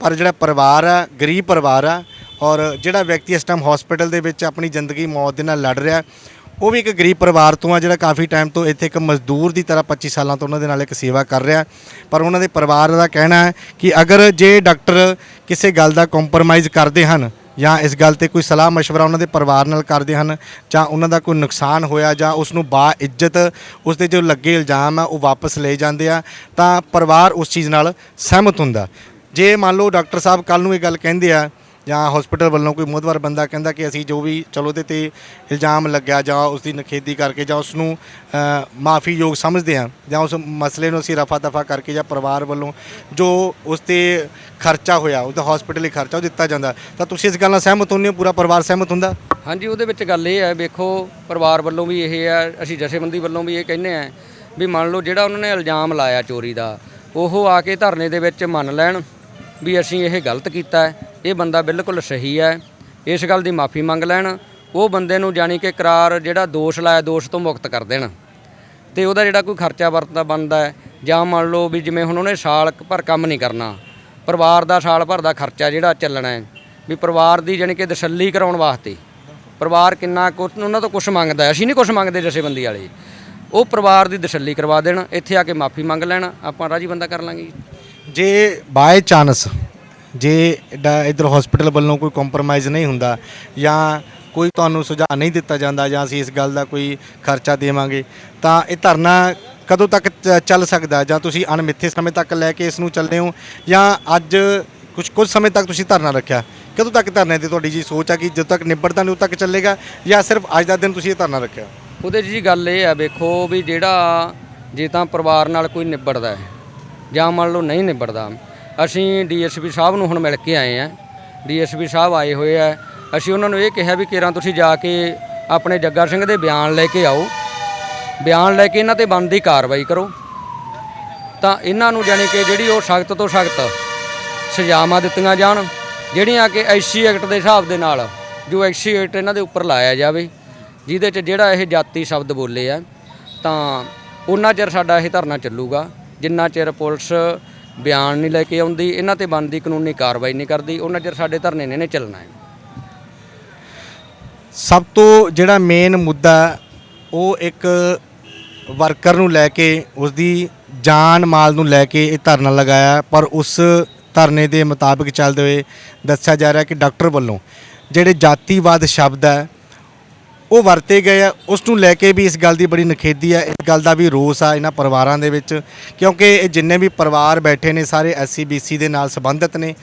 ਪਰ ਜਿਹੜਾ ਪਰਿਵਾਰ ਆ, ਗਰੀਬ ਪਰਿਵਾਰ ਆ ਔਰ ਜਿਹੜਾ ਵਿਅਕਤੀ ਇਸ ਟਾਈਮ ਹਸਪੀਟਲ ਦੇ ਵਿੱਚ ਆਪਣੀ ਜ਼ਿੰਦਗੀ ਮੌਤ ਦੇ ਨਾਲ ਲੜ ਰਿਹਾ, ਉਹ ਵੀ ਇੱਕ ਗਰੀਬ ਪਰਿਵਾਰ ਤੋਂ ਆ ਜਿਹੜਾ ਕਾਫੀ ਟਾਈਮ ਤੋਂ ਇੱਥੇ ਇੱਕ ਮਜ਼ਦੂਰ ਦੀ ਤਰ੍ਹਾਂ 25 ਸਾਲਾਂ ਤੋਂ ਉਹਨਾਂ ਦੇ ਨਾਲ ਇੱਕ ਸੇਵਾ ਕਰ ਰਿਹਾ। ਪਰ ਉਹਨਾਂ ਦੇ ਪਰਿਵਾਰ ਦਾ ਕਹਿਣਾ ਹੈ ਕਿ ਅਗਰ ਜੇ ਡਾਕਟਰ ਕਿਸੇ ਗੱਲ ਦਾ ਕੰਪਰਮਾਈਜ਼ ਕਰਦੇ ਹਨ ਜਾਂ ਇਸ ਗੱਲ ਤੇ ਕੋਈ ਸਲਾਹ ਮਸ਼ਵਰਾ ਉਹਨਾਂ ਦੇ ਪਰਿਵਾਰ ਨਾਲ ਕਰਦੇ ਹਨ ਜਾਂ ਉਹਨਾਂ ਦਾ ਕੋਈ ਨੁਕਸਾਨ ਹੋਇਆ ਜਾਂ ਉਸ ਨੂੰ ਬਾ ਇੱਜ਼ਤ ਉਸ ਤੇ ਜੋ ਲੱਗੇ ਇਲਜ਼ਾਮ ਆ ਉਹ ਵਾਪਸ ਲਏ ਜਾਂਦੇ ਆ, ਤਾਂ ਪਰਿਵਾਰ ਉਸ ਚੀਜ਼ ਨਾਲ ਸਹਿਮਤ ਹੁੰਦਾ। ਜੇ ਮੰਨ ਲਓ ਡਾਕਟਰ ਸਾਹਿਬ ਕੱਲ ਨੂੰ ਇਹ ਗੱਲ ਕਹਿੰਦੇ ਆ ਜਾਂ ਹਸਪੀਟਲ ਵੱਲੋਂ ਕੋਈ ਮੁਹਦਵਰ ਬੰਦਾ ਕਹਿੰਦਾ ਕਿ ਅਸੀਂ ਜੋ ਵੀ ਚਲੋ ਉਹਦੇ ਤੇ ਇਲਜ਼ਾਮ ਲੱਗਿਆ ਜਾਂ ਉਸ ਦੀ ਨਖੇਦੀ ਕਰਕੇ ਜਾਂ ਉਸ ਨੂੰ ਮਾਫੀਯੋਗ ਸਮਝਦੇ ਹਾਂ ਜਾਂ ਉਸ ਮਸਲੇ ਨੂੰ ਅਸੀਂ ਰਫਾ ਦਫਾ ਕਰਕੇ ਜਾਂ ਪਰਿਵਾਰ ਵੱਲੋਂ ਜੋ ਉਸ ਤੇ ਖਰਚਾ ਹੋਇਆ ਉਹਦਾ ਹਸਪੀਟਲ ਹੀ ਖਰਚਾ ਉਹ ਦਿੱਤਾ ਜਾਂਦਾ, ਤਾਂ ਤੁਸੀਂ ਇਸ ਗੱਲ ਨਾਲ ਸਹਿਮਤ ਹੁੰਦੇ ਹੋ? ਪੂਰਾ ਪਰਿਵਾਰ ਸਹਿਮਤ ਹੁੰਦਾ? ਹਾਂਜੀ, ਉਹਦੇ ਵਿੱਚ ਗੱਲ ਇਹ ਹੈ, ਵੇਖੋ ਪਰਿਵਾਰ ਵੱਲੋਂ ਵੀ ਇਹ ਹੈ, ਅਸੀਂ ਜਥੇਬੰਦੀ ਵੱਲੋਂ ਵੀ ਇਹ ਕਹਿੰਦੇ ਆ ਵੀ ਮੰਨ ਲਓ ਜਿਹੜਾ ਉਹਨਾਂ ਨੇ ਇਲਜ਼ਾਮ ਲਾਇਆ ਚੋਰੀ ਦਾ, ਉਹ ਆ ਕੇ ਧਰਨੇ ਦੇ ਵਿੱਚ ਮੰਨ ਲੈਣ ਵੀ ਅਸੀਂ ਇਹ ਗਲਤ ਕੀਤਾ ਹੈ, ਇਹ ਬੰਦਾ ਬਿਲਕੁਲ ਸਹੀ ਹੈ, ਇਸ ਗੱਲ ਦੀ ਮਾਫੀ ਮੰਗ ਲੈਣ, ਉਹ ਬੰਦੇ ਨੂੰ ਜਾਣੀ ਕਿ ਕਰਾਰ ਜਿਹੜਾ ਦੋਸ਼ ਲਾਇਆ, ਦੋਸ਼ ਤੋਂ ਮੁਕਤ ਕਰ ਦੇਣ। ਤੇ ਉਹਦਾ ਜਿਹੜਾ ਕੋਈ ਖਰਚਾ ਵਰਤਦਾ ਬਣਦਾ ਹੈ, ਜਾਂ ਮੰਨ ਲਓ ਵੀ ਜਿਵੇਂ ਹੁਣ ਉਹਨੇ ਸਾਲ ਭਰ ਕੰਮ ਨਹੀਂ ਕਰਨਾ, ਪਰਿਵਾਰ ਦਾ ਸਾਲ ਭਰ ਦਾ ਖਰਚਾ ਜਿਹੜਾ ਚੱਲਣਾ ਹੈ, ਵੀ ਪਰਿਵਾਰ ਦੀ ਜਾਣੀ ਕਿ ਤਸੱਲੀ ਕਰਾਉਣ ਵਾਸਤੇ, ਪਰਿਵਾਰ ਕਿੰਨਾ ਕੁ, ਉਹਨਾਂ ਤੋਂ ਕੁਝ ਮੰਗਦਾ ਅਸੀਂ ਨਹੀਂ ਕੁਝ ਮੰਗਦੇ ਜਥੇਬੰਦੀ ਵਾਲੇ। ਉਹ ਪਰਿਵਾਰ ਦੀ ਤਸੱਲੀ ਕਰਵਾ ਦੇਣ, ਇੱਥੇ ਆ ਕੇ ਮਾਫੀ ਮੰਗ ਲੈਣ, ਆਪਾਂ ਰਾਜੀ ਬੰਦਾ ਕਰ ਲਾਂਗੇ ਜੇ ਬਾਏ ਚਾਂਸ ਜੇ ਇਧਰ ਹਸਪੀਟਲ ਵੱਲੋਂ ਕੋਈ ਕੰਪਰੋਮਾਈਜ਼ ਨਹੀਂ ਹੁੰਦਾ ਜਾਂ ਕੋਈ ਤੁਹਾਨੂੰ ਸੁਝਾਅ ਨਹੀਂ ਦਿੱਤਾ ਜਾਂਦਾ ਜਾਂ ਅਸੀਂ ਇਸ ਗੱਲ ਦਾ ਕੋਈ ਖਰਚਾ ਦੇਵਾਂਗੇ, ਤਾਂ ਇਹ ਧਰਨਾ ਕਦੋਂ ਤੱਕ ਚ- ਚੱਲ ਸਕਦਾ? ਜਾਂ ਤੁਸੀਂ ਅਣਮਿੱਥੇ ਸਮੇਂ ਤੱਕ ਲੈ ਕੇ ਇਸ ਨੂੰ ਚੱਲਦੇ ਹੋ? ਜਾਂ ਅੱਜ ਕੁਝ ਕੁਝ ਸਮੇਂ ਤੱਕ ਤੁਸੀਂ ਧਰਨਾ ਰੱਖਿਆ? ਕਦੋਂ ਤੱਕ ਧਰਨੇ ਦੀ ਤੁਹਾਡੀ ਜੀ ਸੋਚ ਆ ਕਿ ਜਦੋਂ ਤੱਕ ਨਿਬੜਦਾ ਨਹੀਂ ਉਦੋਂ ਤੱਕ ਚੱਲੇਗਾ? ਜਾਂ ਸਿਰਫ ਅੱਜ ਦਾ ਦਿਨ ਤੁਸੀਂ ਇਹ ਧਰਨਾ ਰੱਖਿਆ? ਉਹਦੇ 'ਚ ਜੀ ਗੱਲ ਇਹ ਆ, ਵੇਖੋ ਵੀ ਜਿਹੜਾ ਜੇ ਤਾਂ ਪਰਿਵਾਰ ਨਾਲ ਕੋਈ ਨਿਬੜਦਾ ਹੈ ਜਾਂ ਮੰਨ ਲਓ ਨਹੀਂ ਨਿਬੜਦਾ। ਅਸੀਂ ਡੀਐਸਪੀ ਸਾਹਿਬ ਨੂੰ ਹੁਣ ਮਿਲ ਕੇ ਆਏ ਆ ਡੀਐਸਪੀ ਸਾਹਿਬ ਆਏ ਹੋਏ ਆ। ਅਸੀਂ ਉਹਨਾਂ ਨੂੰ ਇਹ ਕਿਹਾ ਵੀ ਕਿਰਾਂ ਤੁਸੀਂ ਜਾ ਕੇ ਆਪਣੇ ਜੱਗਾ ਸਿੰਘ ਦੇ ਬਿਆਨ ਲੈ ਕੇ ਆਓ। ਬਿਆਨ ਲੈ ਕੇ ਇਹਨਾਂ ਤੇ ਬਣਦੀ ਕਾਰਵਾਈ ਕਰੋ। ਤਾਂ ਇਹਨਾਂ ਨੂੰ ਜਾਣੀ ਕਿ ਜਿਹੜੀ ਉਹ ਸਖਤ ਤੋਂ ਸਖਤ ਸਜ਼ਾਵਾਂ ਦਿੱਤੀਆਂ ਜਾਣ, ਜਿਹੜੀਆਂ ਕਿ ਐਸਸੀ ਐਕਟ ਦੇ ਹਿਸਾਬ ਦੇ ਨਾਲ ਜੋ ਐਸਸੀ ਐਕਟ ਇਹਨਾਂ ਦੇ ਉੱਪਰ ਲਾਇਆ ਜਾਵੇ, ਜਿਹਦੇ 'ਚ ਜਿਹੜਾ ਇਹ ਜਾਤੀ ਸ਼ਬਦ ਬੋਲੇ ਆ, ਤਾਂ ਉਹਨਾਂ ਚਿਰ ਸਾਡਾ ਇਹ ਧਰਨਾ ਚੱਲੂਗਾ। ਜਿੰਨਾ ਚਿਰ ਪੁਲਿਸ ਬਿਆਨ ਨਹੀਂ ਲੈ ਕੇ ਆਉਂਦੀ, ਇਹਨਾਂ ਤੇ ਬਣਦੀ ਕਾਨੂੰਨੀ ਕਾਰਵਾਈ ਨਹੀਂ ਕਰਦੀ, ਉਹਨਾਂ ਚਿਰ ਸਾਡੇ ਧਰਨੇ ਨੇ ਚੱਲਣਾ ਹੈ। ਸਭ ਤੋਂ ਜਿਹੜਾ ਮੇਨ ਮੁੱਦਾ ਉਹ ਇੱਕ ਵਰਕਰ ਨੂੰ ਲੈ ਕੇ ਉਸ ਦੀ ਜਾਨ ਮਾਲ ਨੂੰ ਲੈ ਕੇ ਇਹ ਧਰਨਾ ਲਗਾਇਆ, ਪਰ ਉਸ ਧਰਨੇ ਦੇ ਮੁਤਾਬਿਕ ਚੱਲਦੇ ਹੋਏ ਦੱਸਿਆ ਜਾ ਰਿਹਾ ਕਿ ਡਾਕਟਰ ਵੱਲੋਂ ਜਿਹੜੇ ਜਾਤੀਵਾਦ ਸ਼ਬਦ ਹੈ ਉਹ ਵਰਤੇ ਗਏ ਆ, ਉਸ ਨੂੰ ਲੈ ਕੇ ਵੀ ਇਸ ਗੱਲ ਦੀ ਬੜੀ ਨਖੇਦੀ ਆ, ਇਸ ਗੱਲ ਦਾ ਵੀ ਰੋਸ ਆ ਇਹਨਾਂ ਪਰਿਵਾਰਾਂ ਦੇ ਵਿੱਚ, ਕਿਉਂਕਿ ਇਹ ਜਿੰਨੇ ਵੀ ਪਰਿਵਾਰ ਬੈਠੇ ਨੇ ਸਾਰੇ ਐਸਸੀਬੀਸੀ ਦੇ ਨਾਲ ਸੰਬੰਧਿਤ ਨੇ,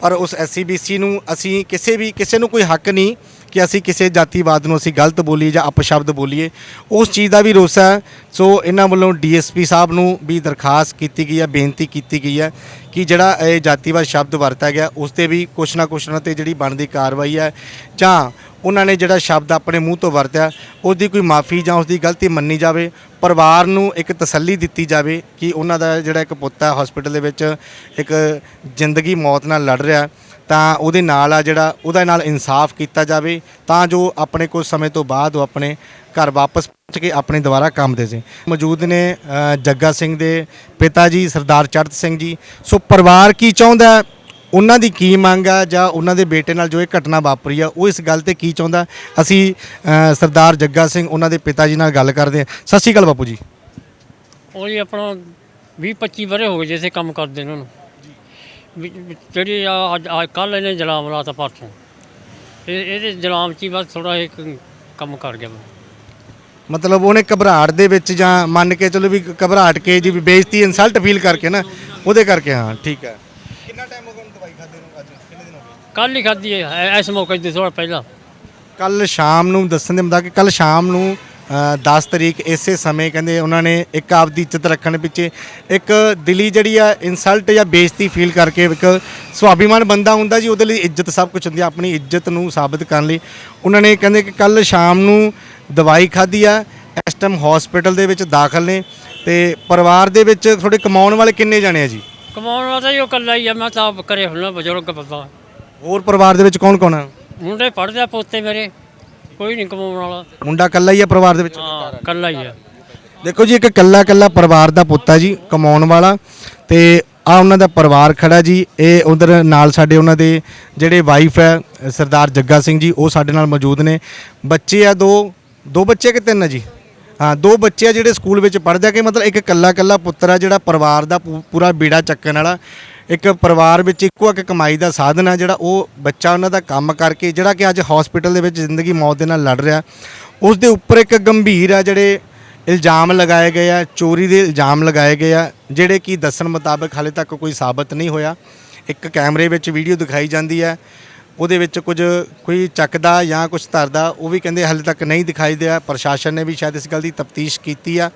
ਪਰ ਉਸ ਐਸਸੀਬੀਸੀ ਨੂੰ ਅਸੀਂ ਕਿਸੇ ਵੀ, ਕਿਸੇ ਨੂੰ ਕੋਈ ਹੱਕ ਨਹੀਂ ਕਿ ਅਸੀਂ ਕਿਸੇ ਜਾਤੀਵਾਦ ਨੂੰ ਅਸੀਂ ਗਲਤ ਬੋਲੀਏ ਜਾਂ ਅਪਸ਼ਬਦ ਬੋਲੀਏ, ਉਸ ਚੀਜ਼ ਦਾ ਵੀ ਰੋਸਾ ਹੈ। ਸੋ ਇਹਨਾਂ ਵੱਲੋਂ ਡੀਐਸਪੀ ਸਾਹਿਬ ਨੂੰ ਵੀ ਦਰਖਾਸਤ ਕੀਤੀ ਗਈ ਹੈ, ਬੇਨਤੀ ਕੀਤੀ ਗਈ ਹੈ ਕਿ ਜਿਹੜਾ ਇਹ ਜਾਤੀਵਾਦ ਸ਼ਬਦ ਵਰਤਿਆ ਗਿਆ, ਉਸ ਤੇ ਵੀ ਕੁਛ ਨਾ ਕੁਛ ਨਾ ਤੇ ਜਿਹੜੀ ਬਣਦੀ ਕਾਰਵਾਈ ਹੈ ਜਾਂ ਉਹਨਾਂ ਨੇ ਜਿਹੜਾ ਸ਼ਬਦ ਆਪਣੇ ਮੂੰਹ ਤੋਂ ਵਰਤਿਆ ਉਸ ਦੀ ਕੋਈ ਮਾਫੀ ਜਾਂ ਉਸ ਦੀ ਗਲਤੀ ਮੰਨੀ ਜਾਵੇ, ਪਰਿਵਾਰ ਨੂੰ ਇੱਕ ਤਸੱਲੀ ਦਿੱਤੀ ਜਾਵੇ ਕਿ ਉਹਨਾਂ ਦਾ ਜਿਹੜਾ ਇੱਕ ਪੁੱਤ ਹੈ ਹਸਪੀਟਲ ਦੇ ਵਿੱਚ ਇੱਕ ਜ਼ਿੰਦਗੀ ਮੌਤ ਨਾਲ ਲੜ ਰਿਹਾ ਤਾਂ ਉਹਦੇ ਨਾਲ ਆ ਜਿਹੜਾ ਉਹਦੇ ਨਾਲ ਇਨਸਾਫ ਕੀਤਾ ਜਾਵੇ, ਤਾਂ ਜੋ ਆਪਣੇ ਕੁਝ ਸਮੇਂ ਤੋਂ ਬਾਅਦ ਉਹ ਆਪਣੇ ਘਰ ਵਾਪਸ ਪਹੁੰਚ ਕੇ ਆਪਣੇ ਦੁਬਾਰਾ ਕੰਮ ਦੇ ਸੇ ਮੌਜੂਦ ਨੇ ਜੱਗਾ ਸਿੰਘ ਦੇ ਪਿਤਾ ਜੀ, ਸਰਦਾਰ ਚੜਤ ਸਿੰਘ ਜੀ। ਸੋ ਪਰਿਵਾਰ ਕੀ ਚਾਹੁੰਦਾ ਉਹਨਾਂ ਦੀ ਕੀ ਮੰਗ ਆ? ਜਾਂ ਉਹਨਾਂ ਦੇ ਬੇਟੇ ਨਾਲ ਜੋ ਇਹ ਘਟਨਾ ਵਾਪਰੀ ਆ, ਉਹ ਇਸ ਗੱਲ ਤੇ ਕੀ ਚਾਹੁੰਦਾ? ਅਸੀਂ ਸਰਦਾਰ ਜੱਗਾ ਸਿੰਘ, ਉਹਨਾਂ ਦੇ ਪਿਤਾ ਜੀ ਨਾਲ ਗੱਲ ਕਰਦੇ ਹਾਂ। ਸਤਿ ਸ਼੍ਰੀ ਅਕਾਲ ਬਾਪੂ ਜੀ। ਉਹ ਜੀ ਆਪਣਾ 20 25 ਬਰੇ ਹੋ ਗਏ ਜਿਸੇ ਕੰਮ ਕਰਦੇ ਉਹਨਾਂ। ਨੂੰ ਵੀ- ਜਿਹੜੀ ਆ ਅੱਜ ਕੱਲ ਇਹਨੇ ਜਲਾਮ ਲਾਤਾ ਪਰਸੋਂ। ਇਹ ਇਹਦੇ ਜਲਾਮ ਚ ਹੀ ਬਸ ਥੋੜਾ ਇੱਕ ਕੰਮ ਕਰ ਗਿਆ ਵਾ। ਮਤਲਬ ਉਹਨੇ ਘਬਰਾਹਟ ਦੇ ਵਿੱਚ ਜਾਂ ਮੰਨ ਕੇ ਚਲੋ ਵੀ ਘਬਰਾਹਟ ਕੇ ਜੀ ਵੀ ਬੇਇੱਜ਼ਤੀ ਇਨਸਲਟ ਫੀਲ ਕਰਕੇ ਨਾ ਉਹਦੇ ਕਰਕੇ ਹਾਂ ਠੀਕ ਹੈ। ਕਿੰਨਾ ਟਾਈਮ ਹੋ ਗਿਆ ਦਵਾਈ ਖਾਦੇ ਨੂੰ ਅੱਜ? ਕਿੰਨੇ ਦਿਨ ਹੋ ਗਏ? ਕੱਲ ਹੀ ਖਾਧੀ ਹੈ ਐ- ਇਸ ਮੌਕੇ ਤੇ ਥੋੜਾ ਪਹਿਲਾਂ। ਕੱਲ ਸ਼ਾਮ ਨੂੰ ਦੱਸਣ ਦੇ ਮੁਤਾਬਕ ਕੱਲ ਸ਼ਾਮ ਨੂੰ 10 ਤਰੀਕ ਇਸੇ ਸਮੇਂ ਕਹਿੰਦੇ ਉਹਨਾਂ ਨੇ ਇੱਕ ਆਪਦੀ ਇੱਜ਼ਤ ਰੱਖਣ ਪਿੱਛੇ ਇੱਕ ਦਿਲੀ ਜਿਹੜੀ ਆ ਇਨਸਲਟ ਜਾਂ ਬੇਇੱਜ਼ਤੀ ਫੀਲ ਕਰਕੇ ਇੱਕ ਸਵਾਭੀਮਾਨ ਬੰਦਾ ਹੁੰਦਾ ਜੀ ਉਹਦੇ ਲਈ ਇੱਜ਼ਤ ਸਭ ਕੁਝ ਹੁੰਦੀ ਆ ਆਪਣੀ ਇੱਜ਼ਤ ਨੂੰ ਸਾਬਤ ਕਰਨ ਲਈ। ਉਹਨਾਂ ਨੇ ਕਹਿੰਦੇ ਕਿ ਕੱਲ ਸ਼ਾਮ ਨੂੰ ਦਵਾਈ ਖਾਧੀ ਆ ਇਸ ਟਾਈਮ ਹਸਪੀਟਲ ਦੇ ਵਿੱਚ ਦਾਖਲ ਨੇ ਤੇ ਪਰਿਵਾਰ ਦੇ ਵਿੱਚ ਤੁਹਾਡੇ ਕਮਾਉਣ ਵਾਲੇ ਕਿੰਨੇ ਜਾਣੇ ਆ ਜੀ? ਕਮਾਉਣ ਵਾਲਾ ਤਾਂ ਜੀ ਉਹ ਕੱਲਾ ਹੀ ਆ ਮੈਂ ਤਾਂ ਆਪ ਘਰੇ ਹੁੰਨਾ ਬਜ਼ੁਰਗ ਬੰਦਾ। ਹੋਰ ਪਰਿਵਾਰ ਦੇ ਵਿੱਚ ਕੌਣ ਕੌਣ ਆ? ਮੁੰਡੇ ਪੜਦੇ ਆ ਪੋਤੇ ਮੇਰੇ। ਕੋਈ ਨਹੀਂ ਕਮਾਉਣ ਵਾਲਾ। ਮੁੰਡਾ ਇਕੱਲਾ ਹੀ ਆ ਪਰਿਵਾਰ ਦੇ ਵਿੱਚ? ਹਾਂ ਕੱਲਾ ਹੀ ਆ। ਦੇਖੋ ਜੀ ਇੱਕ ਕੱਲਾ ਕੱਲਾ ਪਰਿਵਾਰ ਦਾ ਪੁੱਤ ਜੀ ਕਮਾਉਣ ਵਾਲਾ। ਤੇ ਆ ਉਹਨਾਂ ਦਾ ਪਰਿਵਾਰ ਖੜਾ ਜੀ। ਇਹ ਉਧਰ ਨਾਲ ਸਾਡੇ ਉਹਨਾਂ ਦੇ ਜਿਹੜੇ ਵਾਈਫ ਹੈ ਸਰਦਾਰ ਜੱਗਾ ਸਿੰਘ ਜੀ ਉਹ ਸਾਡੇ ਨਾਲ ਮੌਜੂਦ ਨੇ। ਬੱਚੇ ਆ ਦੋ ਦੋ ਬੱਚੇ ਕਿ ਤਿੰਨ ਆ ਜੀ? ਹਾਂ ਦੋ ਬੱਚੇ ਆ ਜਿਹੜੇ ਸਕੂਲ ਵਿੱਚ ਪੜ੍ਹਦੇ ਆ ਕਿ ਮਤਲਬ ਇੱਕ ਕੱਲਾ ਕੱਲਾ ਪੁੱਤਰ ਆ ਜਿਹੜਾ ਪਰਿਵਾਰ ਦਾ ਪੂ- ਪੂਰਾ ਬੀੜਾ ਚੱਕਣ ਵਾਲਾ। ਇੱਕ ਪਰਿਵਾਰ ਵਿੱਚ ਇੱਕੋ ਇੱਕ ਕਮਾਈ ਦਾ ਸਾਧਨ ਆ ਜਿਹੜਾ ਉਹ ਬੱਚਾ ਉਹਨਾਂ ਦਾ ਕੰਮ ਕਰਕੇ, ਜਿਹੜਾ ਕਿ ਅੱਜ ਹਸਪੀਟਲ ਦੇ ਵਿੱਚ ਜ਼ਿੰਦਗੀ ਮੌਤ ਦੇ ਨਾਲ ਲੜ ਰਿਹਾ। ਉਸ ਦੇ ਉੱਪਰ ਇੱਕ ਗੰਭੀਰ ਆ ਜਿਹੜੇ ਇਲਜ਼ਾਮ ਲਗਾਏ ਗਏ ਆ, ਚੋਰੀ ਦੇ ਇਲਜ਼ਾਮ ਲਗਾਏ ਗਏ ਆ, ਜਿਹੜੇ ਕਿ ਦੱਸਣ ਮੁਤਾਬਕ ਹਾਲੇ ਤੱਕ ਕੋਈ ਸਾਬਤ ਨਹੀਂ ਹੋਇਆ। ਇੱਕ ਕੈਮਰੇ ਵਿੱਚ ਵੀਡੀਓ ਦਿਖਾਈ ਜਾਂਦੀ ਹੈ ਉਹਦੇ ਵਿੱਚ ਕੁਝ ਕੋਈ ਚੱਕਦਾ ਜਾਂ ਕੁਝ ਧਰਦਾ, ਉਹ ਵੀ ਕਹਿੰਦੇ ਹਾਲੇ ਤੱਕ ਨਹੀਂ ਦਿਖਾਈ ਦਿਆ। ਪ੍ਰਸ਼ਾਸਨ ਨੇ ਵੀ ਸ਼ਾਇਦ ਇਸ ਗੱਲ ਦੀ ਤਫਤੀਸ਼ ਕੀਤੀ ਆ।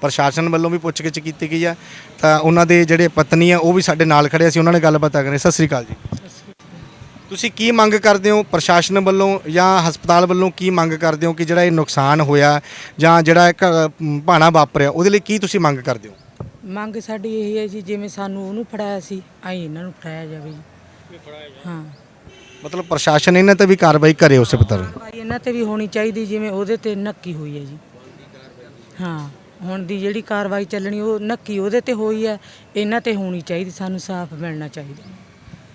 ਪ੍ਰਸ਼ਾਸਨ ਵੱਲੋਂ ਵੀ ਪੁੱਛਗਿੱਛ ਕੀਤੀ ਗਈ ਆ। ਤਾਂ ਉਹਨਾਂ ਦੇ ਜਿਹੜੇ ਪਤਨੀ ਆ ਉਹ ਵੀ ਸਾਡੇ ਨਾਲ ਖੜੇ ਸੀ ਉਹਨਾਂ ਨੇ ਗੱਲਬਾਤ ਕਰੇ ਸਤਿ ਸ੍ਰੀ ਅਕਾਲ ਜੀ। ਤੁਸੀਂ ਕੀ ਮੰਗ ਕਰਦੇ ਹੋ? ਪ੍ਰਸ਼ਾਸਨ ਵੱਲੋਂ ਜਾਂ ਹਸਪਤਾਲ ਵੱਲੋਂ ਕੀ ਮੰਗ ਕਰਦੇ ਹੋ ਕਿ ਜਿਹੜਾ ਇਹ ਨੁਕਸਾਨ ਹੋਇਆ ਜਾਂ ਜਿਹੜਾ ਇੱਕ ਭਾਣਾ ਵਾਪਰਿਆ ਉਹਦੇ ਲਈ ਕੀ ਤੁਸੀਂ ਮੰਗ ਕਰਦੇ ਹੋ? ਮੰਗ ਸਾਡੀ ਇਹ ਹੈ ਜੀ ਜਿਵੇਂ ਸਾਨੂੰ ਉਹਨੂੰ ਫੜਾਇਆ ਸੀ ਆਈ ਇਹਨਾਂ ਨੂੰ ਫੜਾਇਆ ਜਾਵੇ ਜੀ। ਹਾਂ। ਮਤਲਬ ਪ੍ਰਸ਼ਾਸਨ ਇਹਨਾਂ ਤੇ ਵੀ ਕਾਰਵਾਈ ਕਰੇ ਉਸੇ ਪੱਤਰ ਕਾਰਵਾਈ ਇਹਨਾਂ ਤੇ ਵੀ ਹੋਣੀ ਚਾਹੀਦੀ ਜਿਵੇਂ ਉਹਦੇ ਤੇ ਨੱਕੀ ਹੋਈ ਹੈ ਜੀ। ਹਾਂ। ਹੁਣ ਦੀ ਜਿਹੜੀ ਕਾਰਵਾਈ ਚੱਲਣੀ, ਉਹ ਨੱਕੀ ਉਹਦੇ ਤੇ ਹੋਈ ਹੈ, ਇਹਨਾਂ ਤੇ ਹੋਣੀ ਚਾਹੀਦੀ, ਸਾਨੂੰ ਸਾਫ਼ ਮਿਲਣਾ ਚਾਹੀਦਾ।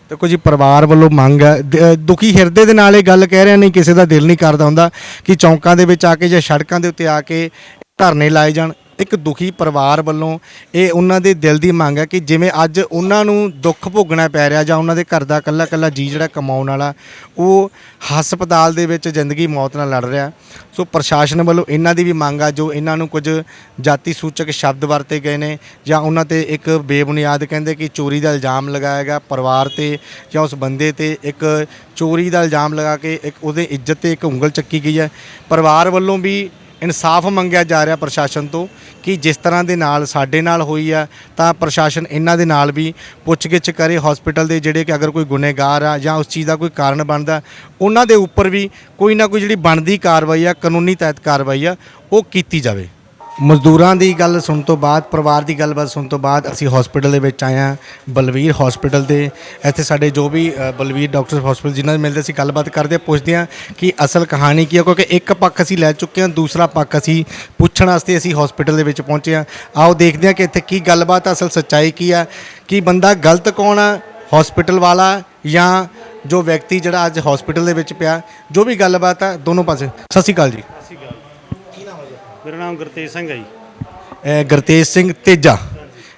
ਦੇਖੋ ਜੀ, ਪਰਿਵਾਰ ਵੱਲੋਂ ਮੰਗ ਹੈ, ਦ- ਦੁਖੀ ਹਿਰਦੇ ਦੇ ਨਾਲ ਇਹ ਗੱਲ ਕਹਿ ਰਿਹਾ ਨਹੀਂ ਕਿਸੇ ਦਾ ਦਿਲ ਨਹੀਂ ਕਰਦਾ ਹੁੰਦਾ ਕਿ ਚੌਂਕਾਂ ਦੇ ਵਿੱਚ ਆ ਕੇ ਜਾਂ ਸੜਕਾਂ ਦੇ ਉੱਤੇ ਆ ਕੇ ਧਰਨੇ ਲਾਏ ਜਾਣ। ਇੱਕ ਦੁਖੀ ਪਰਿਵਾਰ ਵੱਲੋਂ ਇਹ ਉਹਨਾਂ ਦੇ ਦਿਲ ਦੀ ਮੰਗ ਹੈ ਕਿ ਜਿਵੇਂ ਅੱਜ ਉਹਨਾਂ ਨੂੰ ਦੁੱਖ ਭੋਗਣਾ ਪੈ ਰਿਹਾ ਜਾਂ ਉਹਨਾਂ ਦੇ ਘਰ ਦਾ ਕੱਲਾ ਕੱਲਾ ਜੀ ਜਿਹੜਾ ਕਮਾਉਣ ਵਾਲਾ, ਉਹ ਹਸਪਤਾਲ ਦੇ ਵਿੱਚ ਜ਼ਿੰਦਗੀ ਮੌਤ ਨਾਲ ਲੜ ਰਿਹਾ। ਸੋ ਪ੍ਰਸ਼ਾਸਨ ਵੱਲੋਂ ਇਹਨਾਂ ਦੀ ਵੀ ਮੰਗ ਆ, ਜੋ ਇਹਨਾਂ ਨੂੰ ਕੁਝ ਜਾਤੀ ਸੂਚਕ ਸ਼ਬਦ ਵਰਤੇ ਗਏ ਨੇ ਜਾਂ ਉਹਨਾਂ ਤੇ ਇੱਕ ਬੇਬੁਨਿਆਦ ਕਹਿੰਦੇ ਕਿ ਚੋਰੀ ਦਾ ਇਲਜ਼ਾਮ ਲਗਾਇਆ ਗਿਆ, ਪਰਿਵਾਰ ਤੇ ਜਾਂ ਉਸ ਬੰਦੇ ਤੇ ਇੱਕ ਚੋਰੀ ਦਾ ਇਲਜ਼ਾਮ ਲਗਾ ਕੇ ਇੱਕ ਉਹਦੇ ਇੱਜ਼ਤ ਤੇ ਇੱਕ ਉਂਗਲ ਚੱਕੀ ਗਈ ਹੈ। ਪਰਿਵਾਰ ਵੱਲੋਂ ਵੀ ਇਨਸਾਫ ਮੰਗਿਆ ਜਾ ਰਿਹਾ ਪ੍ਰਸ਼ਾਸਨ ਤੋਂ ਕਿ ਜਿਸ ਤਰ੍ਹਾਂ ਦੇ ਨਾਲ ਸਾਡੇ ਨਾਲ ਹੋਈ ਆ, ਤਾਂ ਪ੍ਰਸ਼ਾਸਨ ਇਹਨਾਂ ਦੇ ਨਾਲ ਵੀ ਪੁੱਛਗਿੱਛ ਕਰੇ ਹਸਪੀਟਲ ਦੇ ਜਿਹੜੇ ਕਿ ਅਗਰ ਕੋਈ ਗੁਨੇਗਾਰ ਆ ਜਾਂ ਉਸ ਚੀਜ਼ ਦਾ ਕੋਈ ਕਾਰਨ ਬਣਦਾ, ਉਹਨਾਂ ਦੇ ਉੱਪਰ ਵੀ ਕੋਈ ਨਾ ਕੋਈ ਜਿਹੜੀ ਬਣਦੀ ਕਾਰਵਾਈ ਆ, ਕਾਨੂੰਨੀ ਤਹਿਤ ਕਾਰਵਾਈ ਆ, ਉਹ ਕੀਤੀ ਜਾਵੇ। ਮਜ਼ਦੂਰਾਂ ਦੀ ਗੱਲ ਸੁਣ ਤੋਂ ਬਾਅਦ ਪਰਿਵਾਰ ਦੀ ਗੱਲਬਾਤ ਸੁਣ ਤੋਂ ਬਾਅਦ ਅਸੀਂ ਹਸਪੀਟਲ ਦੇ ਵਿੱਚ ਆਏ ਹਾਂ ਬਲਵੀਰ ਹਸਪੀਟਲ ਦੇ। ਇੱਥੇ ਸਾਡੇ ਜੋ ਵੀ ਅ, ਬਲਵੀਰ ਡਾਕਟਰ ਹਸਪੀਟਲ ਜਿਨ੍ਹਾਂ ਨਾਲ ਮਿਲਦੇ ਸੀ ਗੱਲਬਾਤ ਕਰਦੇ ਹਾਂ, ਪੁੱਛਦੇ ਹਾਂ ਕਿ ਅਸਲ ਕਹਾਣੀ ਕੀ ਹੈ ਕਿਉਂਕਿ ਇੱਕ ਪੱਖ ਅਸੀਂ ਲੈ ਚੁੱਕੇ ਹਾਂ ਦੂਸਰਾ ਪੱਖ ਅਸੀਂ ਪੁੱਛਣ ਵਾਸਤੇ ਅਸੀਂ ਹਸਪੀਟਲ ਦੇ ਵਿੱਚ ਪਹੁੰਚੇ ਹਾਂ। ਆਓ ਦੇਖਦੇ ਹਾਂ ਕਿ ਇੱਥੇ ਕੀ ਗੱਲਬਾਤ ਆ, ਅਸਲ ਸੱਚਾਈ ਕੀ ਆ ਕਿ ਬੰਦਾ ਗਲਤ ਕੌਣ ਆ ਹਸਪੀਟਲ ਵਾਲਾ ਜਾਂ ਜੋ ਵਿਅਕਤੀ ਜਿਹੜਾ ਅੱਜ ਹਸਪੀਟਲ ਦੇ ਵਿੱਚ ਪਿਆ ਜੋ ਵੀ ਗੱਲਬਾਤ ਆ ਦੋਨੋਂ ਪਾਸੇ। ਸਤਿ ਸ਼੍ਰੀ ਅਕਾਲ ਜੀ। ਮੇਰਾ ਨਾਮ ਗੁਰਤੇਜ ਸਿੰਘ ਹੈ ਜੀ। ਅ, ਗੁਰਤੇਜ ਸਿੰਘ ਤੇਜਾ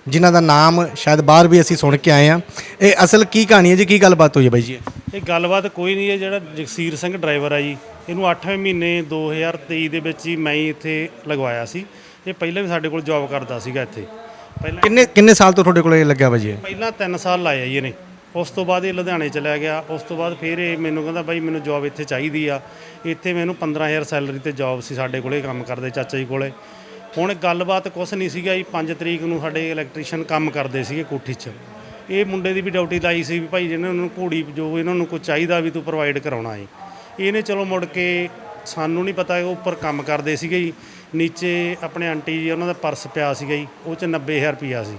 ਜਿਨ੍ਹਾਂ ਦਾ ਨਾਮ ਸ਼ਾਇਦ ਬਾਹਰ ਵੀ ਅਸੀਂ ਸੁਣ ਕੇ ਆਏ ਆ ਇਹ ਅਸਲ ਕੀ ਕਹਾਣੀ ਹੈ ਜੀ? ਕੀ ਗੱਲਬਾਤ ਹੋਈ ਹੈ ਬਾਈ ਜੀ? ਇਹ ਗੱਲਬਾਤ ਕੋਈ ਨਹੀਂ ਹੈ ਜਿਹੜਾ ਜਗਸੀਰ ਸਿੰਘ ਡਰਾਈਵਰ ਆ ਜੀ। ਇਹਨੂੰ 8ਵੇਂ ਮਹੀਨੇ 2023 ਦੇ ਵਿੱਚ ਹੀ ਮੈਂ ਹੀ ਇੱਥੇ ਲਗਵਾਇਆ ਸੀ। ਇਹ ਪਹਿਲਾਂ ਵੀ ਸਾਡੇ ਕੋਲ ਜੌਬ ਕਰਦਾ ਸੀਗਾ ਇੱਥੇ। ਪਹਿਲਾਂ ਕਿੰਨੇ ਕਿੰਨੇ ਸਾਲ ਤੋਂ ਤੁਹਾਡੇ ਕੋਲ ਇਹ ਲੱਗਿਆ ਬਾਈ ਜੀ? ਪਹਿਲਾਂ 3 ਸਾਲ ਲਾਇਆ ਜੀ ਇਹਨੇ। ਉਸ ਤੋਂ ਬਾਅਦ ਇਹ ਲੁਧਿਆਣੇ ਚਲਾ ਗਿਆ। ਉਸ ਤੋਂ ਬਾਅਦ ਫਿਰ ਇਹ ਮੈਨੂੰ ਕਹਿੰਦਾ, ਬਾਈ, ਮੈਨੂੰ ਜੌਬ ਇੱਥੇ ਚਾਹੀਦੀ ਆ। ਇੱਥੇ ਮੈਨੂੰ 15000 ਸੈਲਰੀ ਤੇ ਜੌਬ ਸੀ ਸਾਡੇ ਕੋਲੇ, ਕੰਮ ਕਰਦੇ ਚਾਚਾ ਜੀ ਕੋਲੇ। ਹੁਣ ਗੱਲਬਾਤ ਕੁਛ ਨਹੀਂ ਸੀਗਾ ਜੀ 5 ਤਰੀਕ ਨੂੰ ਸਾਡੇ ਇਲੈਕਟ੍ਰੀਸ਼ੀਅਨ ਕੰਮ ਕਰਦੇ ਸੀਗੇ ਕੋਠੀ 'ਚ। ਇਹ ਮੁੰਡੇ ਦੀ ਵੀ ਡਿਊਟੀ ਲਾਈ ਸੀ ਵੀ ਭਾਈ ਜਿਹਨਾਂ ਨੂੰ ਘੋੜੀ ਜੋ ਇਹਨਾਂ ਨੂੰ ਕੋਈ ਚਾਹੀਦਾ ਵੀ ਤੂੰ ਪ੍ਰੋਵਾਈਡ ਕਰਾਉਣਾ ਏ। ਇਹਨੇ ਚਲੋ ਮੁੜ ਕੇ ਸਾਨੂੰ ਨਹੀਂ ਪਤਾ, ਉਹ ਉੱਪਰ ਕੰਮ ਕਰਦੇ ਸੀਗੇ ਜੀ। ਨੀਚੇ ਆਪਣੇ ਆਂਟੀ ਜੀ, ਉਹਨਾਂ ਦਾ ਪਰਸ ਪਿਆ ਸੀਗਾ ਜੀ, ਉਹ 'ਚ 90000 ਰੁਪਿਆ ਸੀ।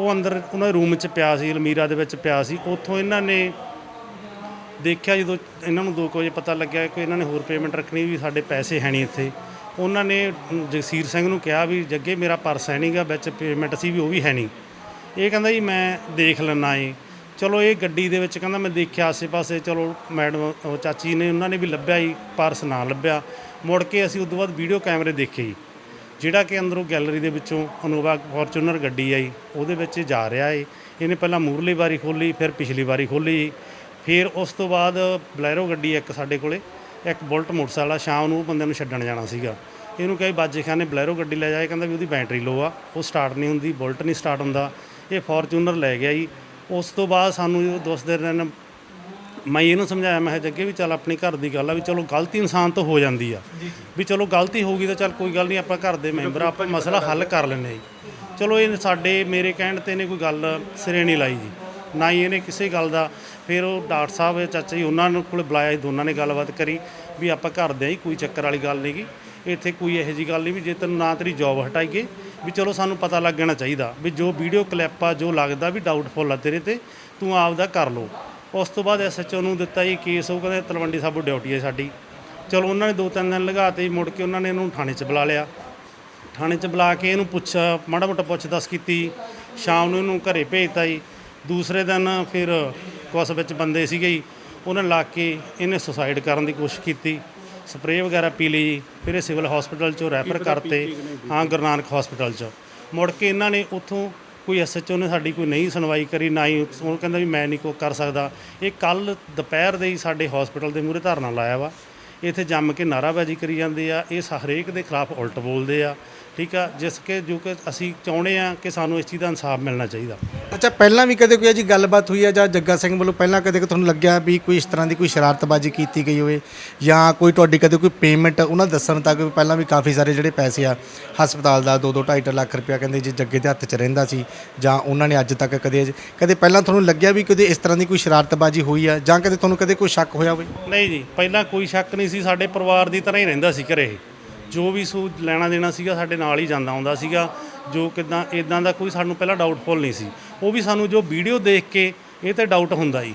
ਉਹ ਅੰਦਰ ਉਹਨਾਂ ਦੇ ਰੂਮ 'ਚ ਪਿਆ ਸੀ, ਅਲਮੀਰਾ ਦੇ ਵਿੱਚ ਪਿਆ ਸੀ। ਉੱਥੋਂ ਇਹਨਾਂ ਨੇ ਦੇਖਿਆ ਜਦੋਂ ਇਹਨਾਂ ਨੂੰ 2 ਵਜੇ ਪਤਾ ਲੱਗਿਆ ਕਿ ਇਹਨਾਂ ਨੇ ਹੋਰ ਪੇਮੈਂਟ ਰੱਖਣੀ ਵੀ ਸਾਡੇ ਪੈਸੇ ਹੈ ਨਹੀਂ ਇੱਥੇ। ਉਹਨਾਂ ਨੇ ਜਗਸੀਰ ਸਿੰਘ ਨੂੰ ਕਿਹਾ ਵੀ, ਜੱਗੇ, ਮੇਰਾ ਪਰਸ ਹੈ ਨਹੀਂਗਾ ਵਿੱਚ ਪੇਮੈਂਟ ਸੀ ਵੀ ਉਹ ਵੀ ਹੈ ਨਹੀਂ। ਇਹ ਕਹਿੰਦਾ ਜੀ, ਮੈਂ ਦੇਖ ਲੈਣਾ ਏ ਚਲੋ ਇਹ ਗੱਡੀ ਦੇ ਵਿੱਚ ਕਹਿੰਦਾ, ਮੈਂ ਦੇਖਿਆ ਆਸੇ-ਪਾਸੇ। ਚਲੋ ਮੈਡਮ ਚਾਚੀ ਨੇ, ਉਹਨਾਂ ਨੇ ਵੀ ਲੱਭਿਆ ਜੀ ਪਰਸ ਨਾ ਲੱਭਿਆ। ਮੁੜ ਕੇ ਅਸੀਂ ਉਸ ਤੋਂ ਬਾਅਦ ਵੀਡੀਓ ਕੈਮਰੇ ਦੇਖੇ ਜੀ। ਜਿਹੜਾ ਕਿ ਅੰਦਰੋਂ ਗੈਲਰੀ ਦੇ ਵਿੱਚੋਂ ਅਨੋਵਾ ਫੋਰਚੂਨਰ ਗੱਡੀ ਆਈ, ਉਹਦੇ ਵਿੱਚ ਇਹ ਜਾ ਰਿਹਾ ਏ। ਇਹਨੇ ਪਹਿਲਾਂ ਮੂਰਲੀ ਵਾਰੀ ਖੋਲੀ ਫਿਰ ਪਿਛਲੀ ਵਾਰੀ ਖੋਲੀ ਫਿਰ ਉਸ ਤੋਂ ਬਾਅਦ ਬਲੈਰੋ ਗੱਡੀ ਇੱਕ ਸਾਡੇ ਕੋਲੇ, ਇੱਕ ਬੁਲਟ ਮੋਟਰਸਾਈਕਲ ਆ, ਸ਼ਾਮ ਨੂੰ ਉਹ ਬੰਦੇ ਨੂੰ ਛੱਡਣ ਜਾਣਾ ਸੀਗਾ। ਇਹਨੂੰ ਕਹੇ ਬਾਜੇ ਖਾਨੇ ਬਲੈਰੋ ਗੱਡੀ ਲੈ ਜਾਏ ਕਹਿੰਦਾ ਵੀ ਉਹਦੀ ਬੈਟਰੀ ਲੋ ਆ, ਉਹ ਸਟਾਰਟ ਨਹੀਂ ਹੁੰਦੀ, ਬੁਲਟ ਨਹੀਂ ਸਟਾਰਟ ਹੁੰਦਾ। ਇਹ ਫੋਰਚੂਨਰ ਲੈ ਗਿਆ ਜੀ। ਉਸ ਤੋਂ ਬਾਅਦ ਸਾਨੂੰ ਜਦੋਂ ਦੋਸਤ ਦੇ ਨੇ ਮੈਂ ਇਹਨੂੰ ਸਮਝਾਇਆ ਮੈਂ ਜੱਗੇ ਵੀ ਚੱਲ ਆਪਣੀ ਘਰ ਦੀ ਗੱਲ ਆ ਵੀ ਚਲੋ ਗਲਤੀ ਇਨਸਾਨ ਤੋਂ ਹੋ ਜਾਂਦੀ ਆ। ਵੀ ਚਲੋ ਗਲਤੀ ਹੋ ਗਈ ਤਾਂ ਚੱਲ ਕੋਈ ਗੱਲ ਨਹੀਂ ਆਪਾਂ ਘਰ ਦੇ ਮੈਂਬਰ ਆਪਾਂ ਮਸਲਾ ਹੱਲ ਕਰ ਲੈਂਦੇ ਜੀ। ਚਲੋ ਇਹ ਸਾਡੇ ਮੇਰੇ ਕਹਿਣ ਤੇ ਨੇ ਕੋਈ ਗੱਲ ਸਿਰੇ ਨਹੀਂ ਲਾਈ ਜੀ। ਨਾ ਹੀ ਇਹਨੇ ਕਿਸੇ ਗੱਲ ਦਾ ਫਿਰ ਉਹ ਡਾਕਟਰ ਸਾਹਿਬ ਚਾਚਾ ਜੀ ਉਹਨਾਂ ਨੂੰ ਕੋਲ ਬੁਲਾਇਆ ਜੀ ਦੋਨਾਂ ਨੇ ਗੱਲਬਾਤ ਕਰੀ ਵੀ ਆਪਾਂ ਘਰ ਦੇ ਹੀ ਕੋਈ ਚੱਕਰ ਵਾਲੀ ਗੱਲ ਨਹੀਂਗੀ ਇੱਥੇ ਕੋਈ ਇਹੋ ਜੀ ਗੱਲ ਨਹੀਂ ਵੀ ਜੇ ਤੈਨੂੰ ਨਾ ਤੇਰੀ ਜੌਬ ਹਟਾਈਏ ਵੀ ਚਲੋ ਸਾਨੂੰ ਪਤਾ ਲੱਗਣਾ ਚਾਹੀਦਾ ਵੀ ਜੋ ਵੀਡੀਓ ਕਲਿੱਪ ਆ ਜੋ ਲੱਗਦਾ ਵੀ ਡਾਊਟਫੁਲ ਆ ਤੇਰੇ ਤੇ ਤੂੰ ਆਪਦਾ ਕਰ ਲੋ ਉਸ ਤੋਂ ਬਾਅਦ ਐਸਐਚਓ ਨੂੰ ਦਿੱਤਾ ਜੀ ਕੇਸ ਉਹ ਕਹਿੰਦੇ ਤਲਵੰਡੀ ਸਾਬੋ ਡਿਊਟੀ ਹੈ ਸਾਡੀ। ਚਲੋ ਉਹਨਾਂ ਨੇ ਦੋ ਤਿੰਨ ਦਿਨ ਲਗਾਤੇ ਜੀ ਮੁੜ ਕੇ ਉਹਨਾਂ ਨੇ ਇਹਨੂੰ ਥਾਣੇ 'ਚ ਬੁਲਾ ਲਿਆ। ਥਾਣੇ 'ਚ ਬੁਲਾ ਕੇ ਇਹਨੂੰ ਪੁੱਛਿਆ ਮਾੜਾ ਮੋਟਾ ਪੁੱਛ-ਦੱਸ ਕੀਤੀ ਸ਼ਾਮ ਨੂੰ ਇਹਨੂੰ ਘਰੇ ਭੇਜਤਾ ਜੀ। ਦੂਸਰੇ ਦਿਨ ਫਿਰ ਕੁਛ ਵਿੱਚ ਬੰਦੇ ਸੀਗੇ ਜੀ ਉਹਨਾਂ ਲਾ ਕੇ ਇਹਨੇ ਸੁਸਾਈਡ ਕਰਨ ਦੀ ਕੋਸ਼ਿਸ਼ ਕੀਤੀ। ਸਪਰੇਅ ਵਗੈਰਾ ਪੀ ਲਈ ਜੀ ਫਿਰ ਇਹ ਸਿਵਲ ਹਸਪੀਟਲ 'ਚੋਂ ਰੈਫਰ ਕਰਤੇ। ਹਾਂ ਗੁਰੂ ਨਾਨਕ ਹਸਪੀਟਲ 'ਚ। ਮੁੜ ਕੇ ਇਹਨਾਂ ਨੇ ਉੱਥੋਂ ਕੋਈ ਐਸਐਚਓ ਨੇ ਸਾਡੀ ਕੋਈ ਨਹੀਂ ਸੁਣਵਾਈ ਕਰੀ, ਨਾ ਹੀ ਉਹ ਕਹਿੰਦਾ ਵੀ ਮੈਂ ਨਹੀਂ ਕੋ ਕਰ ਸਕਦਾ। ਇਹ ਕੱਲ ਦੁਪਹਿਰ ਦੇ ਹੀ ਸਾਡੇ ਹਸਪੀਟਲ ਦੇ ਮੂਹਰੇ ਧਰਨਾ ਲਾਇਆ ਵਾ। ਇੱਥੇ ਜੰਮ ਕੇ ਨਾਰਾਬਾਜ਼ੀ ਕਰੀ ਜਾਂਦੇ ਆ। ਇਹ ਸ- ਹਰੇਕ ਦੇ ਖਿਲਾਫ ਉਲਟ ਬੋਲਦੇ ਆ। ਠੀਕ ਆ ਜਿਸ ਕੇ ਜੋ ਕਿ ਅਸੀਂ ਚਾਹੁੰਦੇ ਆ ਕਿ ਸਾਨੂੰ ਇਸ ਚੀਜ਼ ਦਾ ਇਨਸਾਫ ਮਿਲਣਾ ਚਾਹੀਦਾ। ਅੱਛਾ ਪਹਿਲਾਂ ਵੀ ਕਦੇ ਕੋਈ ਜੀ ਗੱਲਬਾਤ ਹੋਈ ਹੈ ਜਾਂ ਜੱਗਾ ਸਿੰਘ ਵੱਲੋਂ ਪਹਿਲਾਂ ਕਦੇ ਤੁਹਾਨੂੰ ਲੱਗਿਆ ਵੀ ਕੋਈ ਇਸ ਤਰ੍ਹਾਂ ਦੀ ਕੋਈ ਸ਼ਰਾਰਤਬਾਜ਼ੀ ਕੀਤੀ ਗਈ ਹੋਵੇ ਜਾਂ ਕੋਈ ਤੁਹਾਡੀ ਕਦੇ ਕੋਈ ਪੇਮੈਂਟ ਉਹਨਾਂ ਦੱਸਣ ਤੱਕ ਵੀ ਪਹਿਲਾਂ ਵੀ ਕਾਫੀ ਸਾਰੇ ਜਿਹੜੇ ਪੈਸੇ ਆ ਹਸਪਤਾਲ ਦਾ 2-2 2.5 ਲੱਖ ਰੁਪਇਆ ਕਹਿੰਦੇ ਜੀ ਜੱਗੇ ਦੇ ਹੱਥ 'ਚ ਰਹਿੰਦਾ ਸੀ ਜਾਂ ਉਹਨਾਂ ਨੇ ਅੱਜ ਤੱਕ ਕਦੇ ਕਦੇ ਪਹਿਲਾਂ ਤੁਹਾਨੂੰ ਲੱਗਿਆ ਵੀ ਕਦੇ ਇਸ ਤਰ੍ਹਾਂ ਦੀ ਕੋਈ ਸ਼ਰਾਰਤਬਾਜ਼ੀ ਹੋਈ ਆ ਜਾਂ ਕਦੇ ਤੁਹਾਨੂੰ ਕਦੇ ਕੋਈ ਸ਼ੱਕ ਹੋਇਆ ਹੋਵੇ? ਨਹੀਂ ਜੀ ਪਹਿਲਾਂ ਕੋਈ ਸ਼ੱਕ ਨਹੀਂ ਸੀ ਸਾਡੇ ਪਰਿਵਾਰ ਦੀ ਤਰ੍ਹਾਂ ਹੀ ਰਹਿੰਦਾ ਸੀ ਘਰੇ ਇਹ। ਜੋ ਵੀ ਸੂ ਲੈਣਾ ਦੇਣਾ ਸੀਗਾ ਸਾਡੇ ਨਾਲ ਹੀ ਜਾਂਦਾ ਆਉਂਦਾ ਸੀਗਾ ਜੋ ਕਿਦਾਂ ਇਦਾਂ ਦਾ ਕੋਈ ਸਾਨੂੰ ਪਹਿਲਾਂ ਡਾਊਟਫੁਲ ਨਹੀਂ ਸੀ। ਉਹ ਵੀ ਸਾਨੂੰ ਜੋ ਵੀਡੀਓ ਦੇਖ ਕੇ ਇਹ ਤੇ ਡਾਊਟ ਹੁੰਦਾ ਜੀ।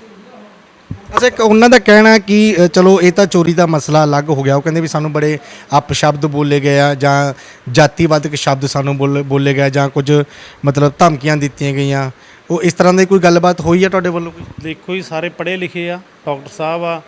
ਅੱਛਾ ਇੱਕ ਉਹਨਾਂ ਦਾ ਕਹਿਣਾ ਹੈ ਕਿ ਅ, ਚਲੋ ਇਹ ਤਾਂ ਚੋਰੀ ਦਾ ਮਸਲਾ ਅਲੱਗ ਹੋ ਗਿਆ। ਉਹ ਕਹਿੰਦੇ ਵੀ ਸਾਨੂੰ ਬੜੇ ਅਪਸ਼ਬਦ ਬੋਲੇ ਗਏ ਆ ਜਾਂ ਜਾਤੀਵਾਦਕ ਸ਼ਬਦ ਸਾਨੂੰ ਬੋਲੇ ਬੋਲੇ ਗਏ ਜਾਂ ਕੁਝ ਮਤਲਬ ਧਮਕੀਆਂ ਦਿੱਤੀਆਂ ਗਈਆਂ। ਉਹ ਇਸ ਤਰ੍ਹਾਂ ਦੀ ਕੋਈ ਗੱਲਬਾਤ ਹੋਈ ਆ ਤੁਹਾਡੇ ਵੱਲੋਂ ਕੋਈ? ਦੇਖੋ ਜੀ ਸਾਰੇ ਪੜ੍ਹੇ ਲਿਖੇ ਆ ਡਾਕਟਰ ਸਾਹਿਬ ਆ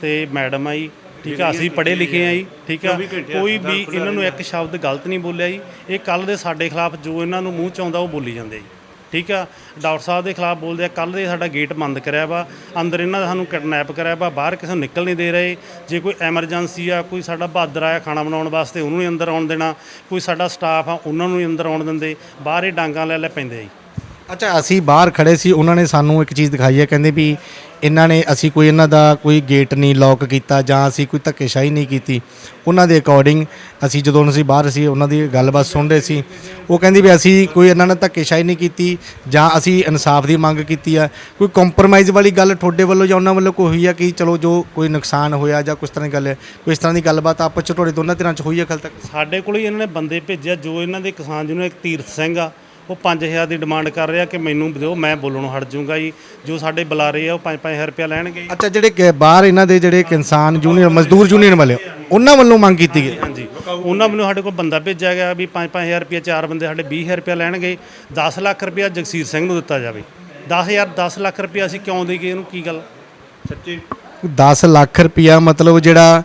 ਤੇ ਮੈਡਮ ਆ ਜੀ। ਠੀਕ ਆ ਅਸੀਂ ਪੜ੍ਹੇ ਲਿਖੇ ਆ ਜੀ ਠੀਕ ਆ। ਕੋਈ ਵੀ ਇਹਨਾਂ ਨੂੰ ਇੱਕ ਸ਼ਬਦ ਗਲਤ ਨਹੀਂ ਬੋਲਿਆ ਜੀ। ਇਹ ਕੱਲ ਦੇ ਸਾਡੇ ਖਿਲਾਫ ਜੋ ਇਹਨਾਂ ਨੂੰ ਮੂੰਹ ਚ ਆਉਂਦਾ ਉਹ ਬੋਲੀ ਜਾਂਦੇ ਜੀ। ਠੀਕ ਆ ਡਾਕਟਰ ਸਾਹਿਬ ਦੇ ਖਿਲਾਫ ਬੋਲਦੇ ਆ ਕੱਲ ਦੇ ਸਾਡਾ ਗੇਟ ਬੰਦ ਕਰਿਆ ਵਾ। ਅੰਦਰ ਇਹਨਾਂ ਦਾ ਸਾਨੂੰ ਕਿਡਨੈਪ ਕਰਿਆ ਵਾ ਬਾਹਰ ਕਿਸੇ ਨੂੰ ਨਿਕਲ ਨਹੀਂ ਦੇ ਰਹੇ। ਜੇ ਕੋਈ ਐਮਰਜੈਂਸੀ ਆ ਕੋਈ ਸਾਡਾ ਬਹਾਦਰ ਆਇਆ ਖਾਣਾ ਬਣਾਉਣ ਵਾਸਤੇ ਉਹਨੂੰ ਨਹੀਂ ਅੰਦਰ ਆਉਣ ਦੇਣਾ। ਕੋਈ ਸਾਡਾ ਸਟਾਫ ਆ ਉਹਨਾਂ ਨੂੰ ਨਹੀਂ ਅੰਦਰ ਆਉਣ ਦਿੰਦੇ। ਬਾਹਰ ਇਹ ਡਾਂਗਾਂ ਲੈ ਲੈ ਪੈਂਦੇ ਆ ਜੀ। ਅੱਛਾ, ਅਸੀਂ ਬਾਹਰ ਖੜੇ ਸੀ, ਉਹਨਾਂ ਨੇ ਸਾਨੂੰ ਇੱਕ ਚੀਜ਼ ਦਿਖਾਈ ਹੈ, ਕਹਿੰਦੇ ਵੀ ਇਹਨਾਂ ਨੇ ਅਸੀਂ ਕੋਈ ਇਹਨਾਂ ਦਾ ਕੋਈ ਗੇਟ ਨਹੀਂ ਲੌਕ ਕੀਤਾ ਜਾਂ ਅਸੀਂ ਕੋਈ ਧੱਕੇਸ਼ਾਹੀ ਨਹੀਂ ਕੀਤੀ। ਉਹਨਾਂ ਦੇ ਅਕੋਰਡਿੰਗ ਅਸੀਂ ਜਦੋਂ ਅਸੀਂ ਬਾਹਰ ਸੀ, ਉਹਨਾਂ ਦੀ ਗੱਲਬਾਤ ਸੁਣ ਰਹੇ ਸੀ। ਉਹ ਕਹਿੰਦੀ ਵੀ ਅਸੀਂ ਕੋਈ ਇਹਨਾਂ ਨਾਲ ਧੱਕੇਸ਼ਾਹੀ ਨਹੀਂ ਕੀਤੀ ਜਾਂ ਅਸੀਂ ਇਨਸਾਫ ਦੀ ਮੰਗ ਕੀਤੀ ਆ। ਕੋਈ ਕੰਪਰੋਮਾਈਜ਼ ਵਾਲੀ ਗੱਲ ਤੁਹਾਡੇ ਵੱਲੋਂ ਜਾਂ ਉਹਨਾਂ ਵੱਲੋਂ ਕੋਈ ਹੋਈ ਆ ਕਿ ਚਲੋ ਜੋ ਕੋਈ ਨੁਕਸਾਨ ਹੋਇਆ ਜਾਂ ਕੁਛ ਤਰ੍ਹਾਂ ਦੀ ਗੱਲ ਹੈ, ਕੋਈ ਇਸ ਤਰ੍ਹਾਂ ਦੀ ਗੱਲਬਾਤ ਆਪਸ ਚ ਤੁਹਾਡੇ ਦੋਨਾਂ ਧਿਰਾਂ ਚ ਹੋਈ ਆ ਕੱਲ ਤੱਕ? ਸਾਡੇ ਕੋਲ ਹੀ ਇਹਨਾਂ ਨੇ ਬੰਦੇ ਭੇਜਿਆ, ਜੋ ਇਹਨਾਂ ਦੇ ਕਿਸਾਨ ਜਿਹਨੂੰ ਇੱਕ ਤੀਰਥ ਸਿੰਘ ਆ ਉਹ 5000 ਦੀ ਡਿਮਾਂਡ ਕਰ ਰਿਹਾ ਕਿ ਮੈਨੂੰ ਦਿਓ ਮੈਂ ਬੋਲਣੋਂ ਹਟ ਜਾਊਂਗਾ ਜੀ। ਜੋ ਸਾਡੇ ਬੁਲਾਰੇ ਆ ਉਹ 5-5000 ਰੁਪਇਆ ਲੈਣਗੇ। ਅੱਛਾ ਜਿਹੜੇ ਕਿ ਬਾਹਰ ਇਹਨਾਂ ਦੇ ਜਿਹੜੇ ਕਿਸਾਨ ਯੂਨੀਅਨ ਮਜ਼ਦੂਰ ਯੂਨੀਅਨ ਵਾਲੇ ਉਹਨਾਂ ਵੱਲੋਂ ਮੰਗ ਕੀਤੀ ਗਈ? ਹਾਂਜੀ ਉਹਨਾਂ ਵੱਲੋਂ ਸਾਡੇ ਕੋਲ ਬੰਦਾ ਭੇਜਿਆ ਗਿਆ ਵੀ 5-5000 ਰੁਪਇਆ ਚਾਰ ਬੰਦੇ ਸਾਡੇ 20000 ਰੁਪਇਆ ਲੈਣਗੇ 10 ਲੱਖ ਰੁਪਇਆ ਜਗਸੀਰ ਸਿੰਘ ਨੂੰ ਦਿੱਤਾ ਜਾਵੇ। 10000 10 ਲੱਖ ਰੁਪਇਆ ਅਸੀਂ ਕਿਉਂ ਦੇਈਏ? ਇਹਨੂੰ ਕੀ ਗੱਲ? ਸੱਚੀ? 10 ਲੱਖ ਰੁਪਇਆ ਮਤਲਬ ਜਿਹੜਾ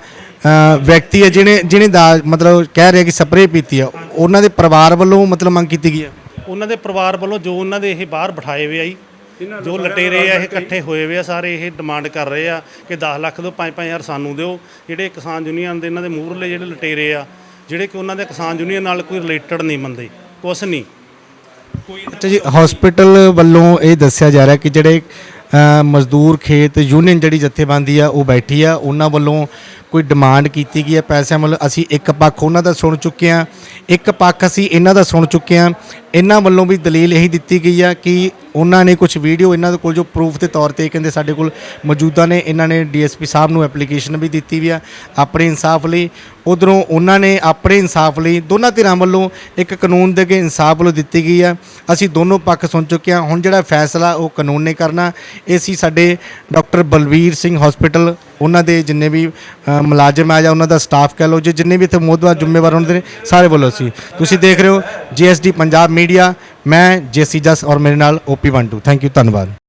ਵਿਅਕਤੀ ਹੈ ਜਿਹਨੇ ਜਿਹਨੇ ਦਾ- ਮਤਲਬ ਕਹਿ ਰਿਹਾ ਕਿ ਸਪਰੇਅ ਪੀਤੀ ਆ ਉਹਨਾਂ ਦੇ ਪਰਿਵਾਰ ਵੱਲੋਂ ਮਤਲਬ ਮੰਗ ਕੀਤੀ ਗਈ ਹੈ ਉਹਨਾਂ ਦੇ ਪਰਿਵਾਰ ਵੱਲੋਂ ਜੋ ਉਹਨਾਂ ਦੇ ਇਹ ਬਾਹਰ ਬਿਠਾਏ ਹੋਏ ਆ ਜੀ ਜੋ ਲਟੇਰੇ ਆ ਇਹ ਇਕੱਠੇ ਹੋਏ ਹੋਏ ਆ ਸਾਰੇ ਇਹ ਡਿਮਾਂਡ ਕਰ ਰਹੇ ਆ ਕਿ 10 ਲੱਖ ਦਿਓ 5-5000 ਸਾਨੂੰ ਦਿਓ। ਜਿਹੜੇ ਕਿਸਾਨ ਯੂਨੀਅਨ ਦੇ ਇਹਨਾਂ ਦੇ ਮੂਹਰਲੇ ਜਿਹੜੇ ਲਟੇਰੇ ਆ ਜਿਹੜੇ ਕਿ ਉਹਨਾਂ ਦੇ ਕਿਸਾਨ ਯੂਨੀਅਨ ਨਾਲ ਕੋਈ ਰਿਲੇਟਡ ਨਹੀਂ ਬੰਦੇ ਕੁਛ ਨਹੀਂ। ਅੱਛਾ ਜੀ ਹਸਪੀਟਲ ਵੱਲੋਂ ਇਹ ਦੱਸਿਆ ਜਾ ਰਿਹਾ ਕਿ ਜਿਹੜੇ ਮਜ਼ਦੂਰ ਖੇਤ ਯੂਨੀਅਨ ਜਿਹੜੀ ਜਥੇਬੰਦੀ ਆ ਉਹ ਬੈਠੀ ਆ ਉਹਨਾਂ ਵੱਲੋਂ ਕੋਈ ਡਿਮਾਂਡ ਕੀਤੀ ਗਈ ਹੈ ਪੈਸਿਆਂ ਵੱਲ, ਅਸੀਂ ਇੱਕ ਪੱਖ ਉਹਨਾਂ ਦਾ ਸੁਣ ਚੁੱਕੇ ਹਾਂ, ਇੱਕ ਪੱਖ ਅਸੀਂ ਇਹਨਾਂ ਦਾ ਸੁਣ ਚੁੱਕੇ ਹਾਂ। ਇਹਨਾਂ ਵੱਲੋਂ ਵੀ ਦਲੀਲ ਇਹੀ ਦਿੱਤੀ ਗਈ ਆ ਕਿ ਉਹਨਾਂ ਨੇ ਕੁਝ ਵੀਡੀਓ ਇਹਨਾਂ ਦੇ ਕੋਲ ਜੋ ਪ੍ਰੂਫ ਦੇ ਤੌਰ ਤੇ ਕਹਿੰਦੇ ਸਾਡੇ ਕੋਲ ਮੌਜੂਦਾ ਨੇ, ਇਹਨਾਂ ਨੇ ਡੀਐਸਪੀ ਸਾਹਿਬ ਨੂੰ ਐਪਲੀਕੇਸ਼ਨ ਵੀ ਦਿੱਤੀ ਵੀ ਆ ਆਪਣੇ ਇਨਸਾਫ ਲਈ। ਉਧਰੋਂ ਉਹਨਾਂ ਨੇ ਆਪਣੇ ਇਨਸਾਫ ਲਈ ਦੋਨਾਂ ਧਿਰਾਂ ਵੱਲੋਂ ਇੱਕ ਕਾਨੂੰਨ ਦੇ ਕੇ ਇਨਸਾਫ ਵੱਲੋਂ ਦਿੱਤੀ ਗਈ ਆ। ਅਸੀਂ ਦੋਨੋਂ ਪੱਖ ਸੁਣ ਚੁੱਕੇ ਹਾਂ। ਹੁਣ ਜਿਹੜਾ ਫੈਸਲਾ ਉਹ ਕਾਨੂੰਨ ਨੇ ਕਰਨਾ, ਇਹ ਸੀ ਸਾਡੇ ਡਾਕਟਰ ਬਲਵੀਰ ਸਿੰਘ ਹਸਪੀਟਲ ਉਹਨਾਂ ਦੇ ਜਿੰਨੇ ਵੀ ਅ, ਮੁਲਾਜ਼ਮ ਆ ਜਾਂ ਉਹਨਾਂ ਦਾ ਸਟਾਫ ਕਹਿ ਲਓ ਜੇ ਜਿੰਨੇ ਵੀ ਇੱਥੇ ਮੋਦਵਾਰ ਜ਼ਿੰਮੇਵਾਰ ਹੁੰਦੇ ਨੇ ਸਾਰੇ ਵੱਲੋਂ ਸੀ ਤੁਸੀਂ ਦੇਖ ਰਹੇ ਹੋ ਜੀਐਸਡੀ ਪੰਜਾਬ ਮੀਡੀਆ ਮੈਂ ਜੇਸੀ ਜਸ ਔਰ ਮੇਰੇ ਨਾਲ ਓਪੀ 12 ਥੈਂਕ ਯੂ ਧੰਨਵਾਦ।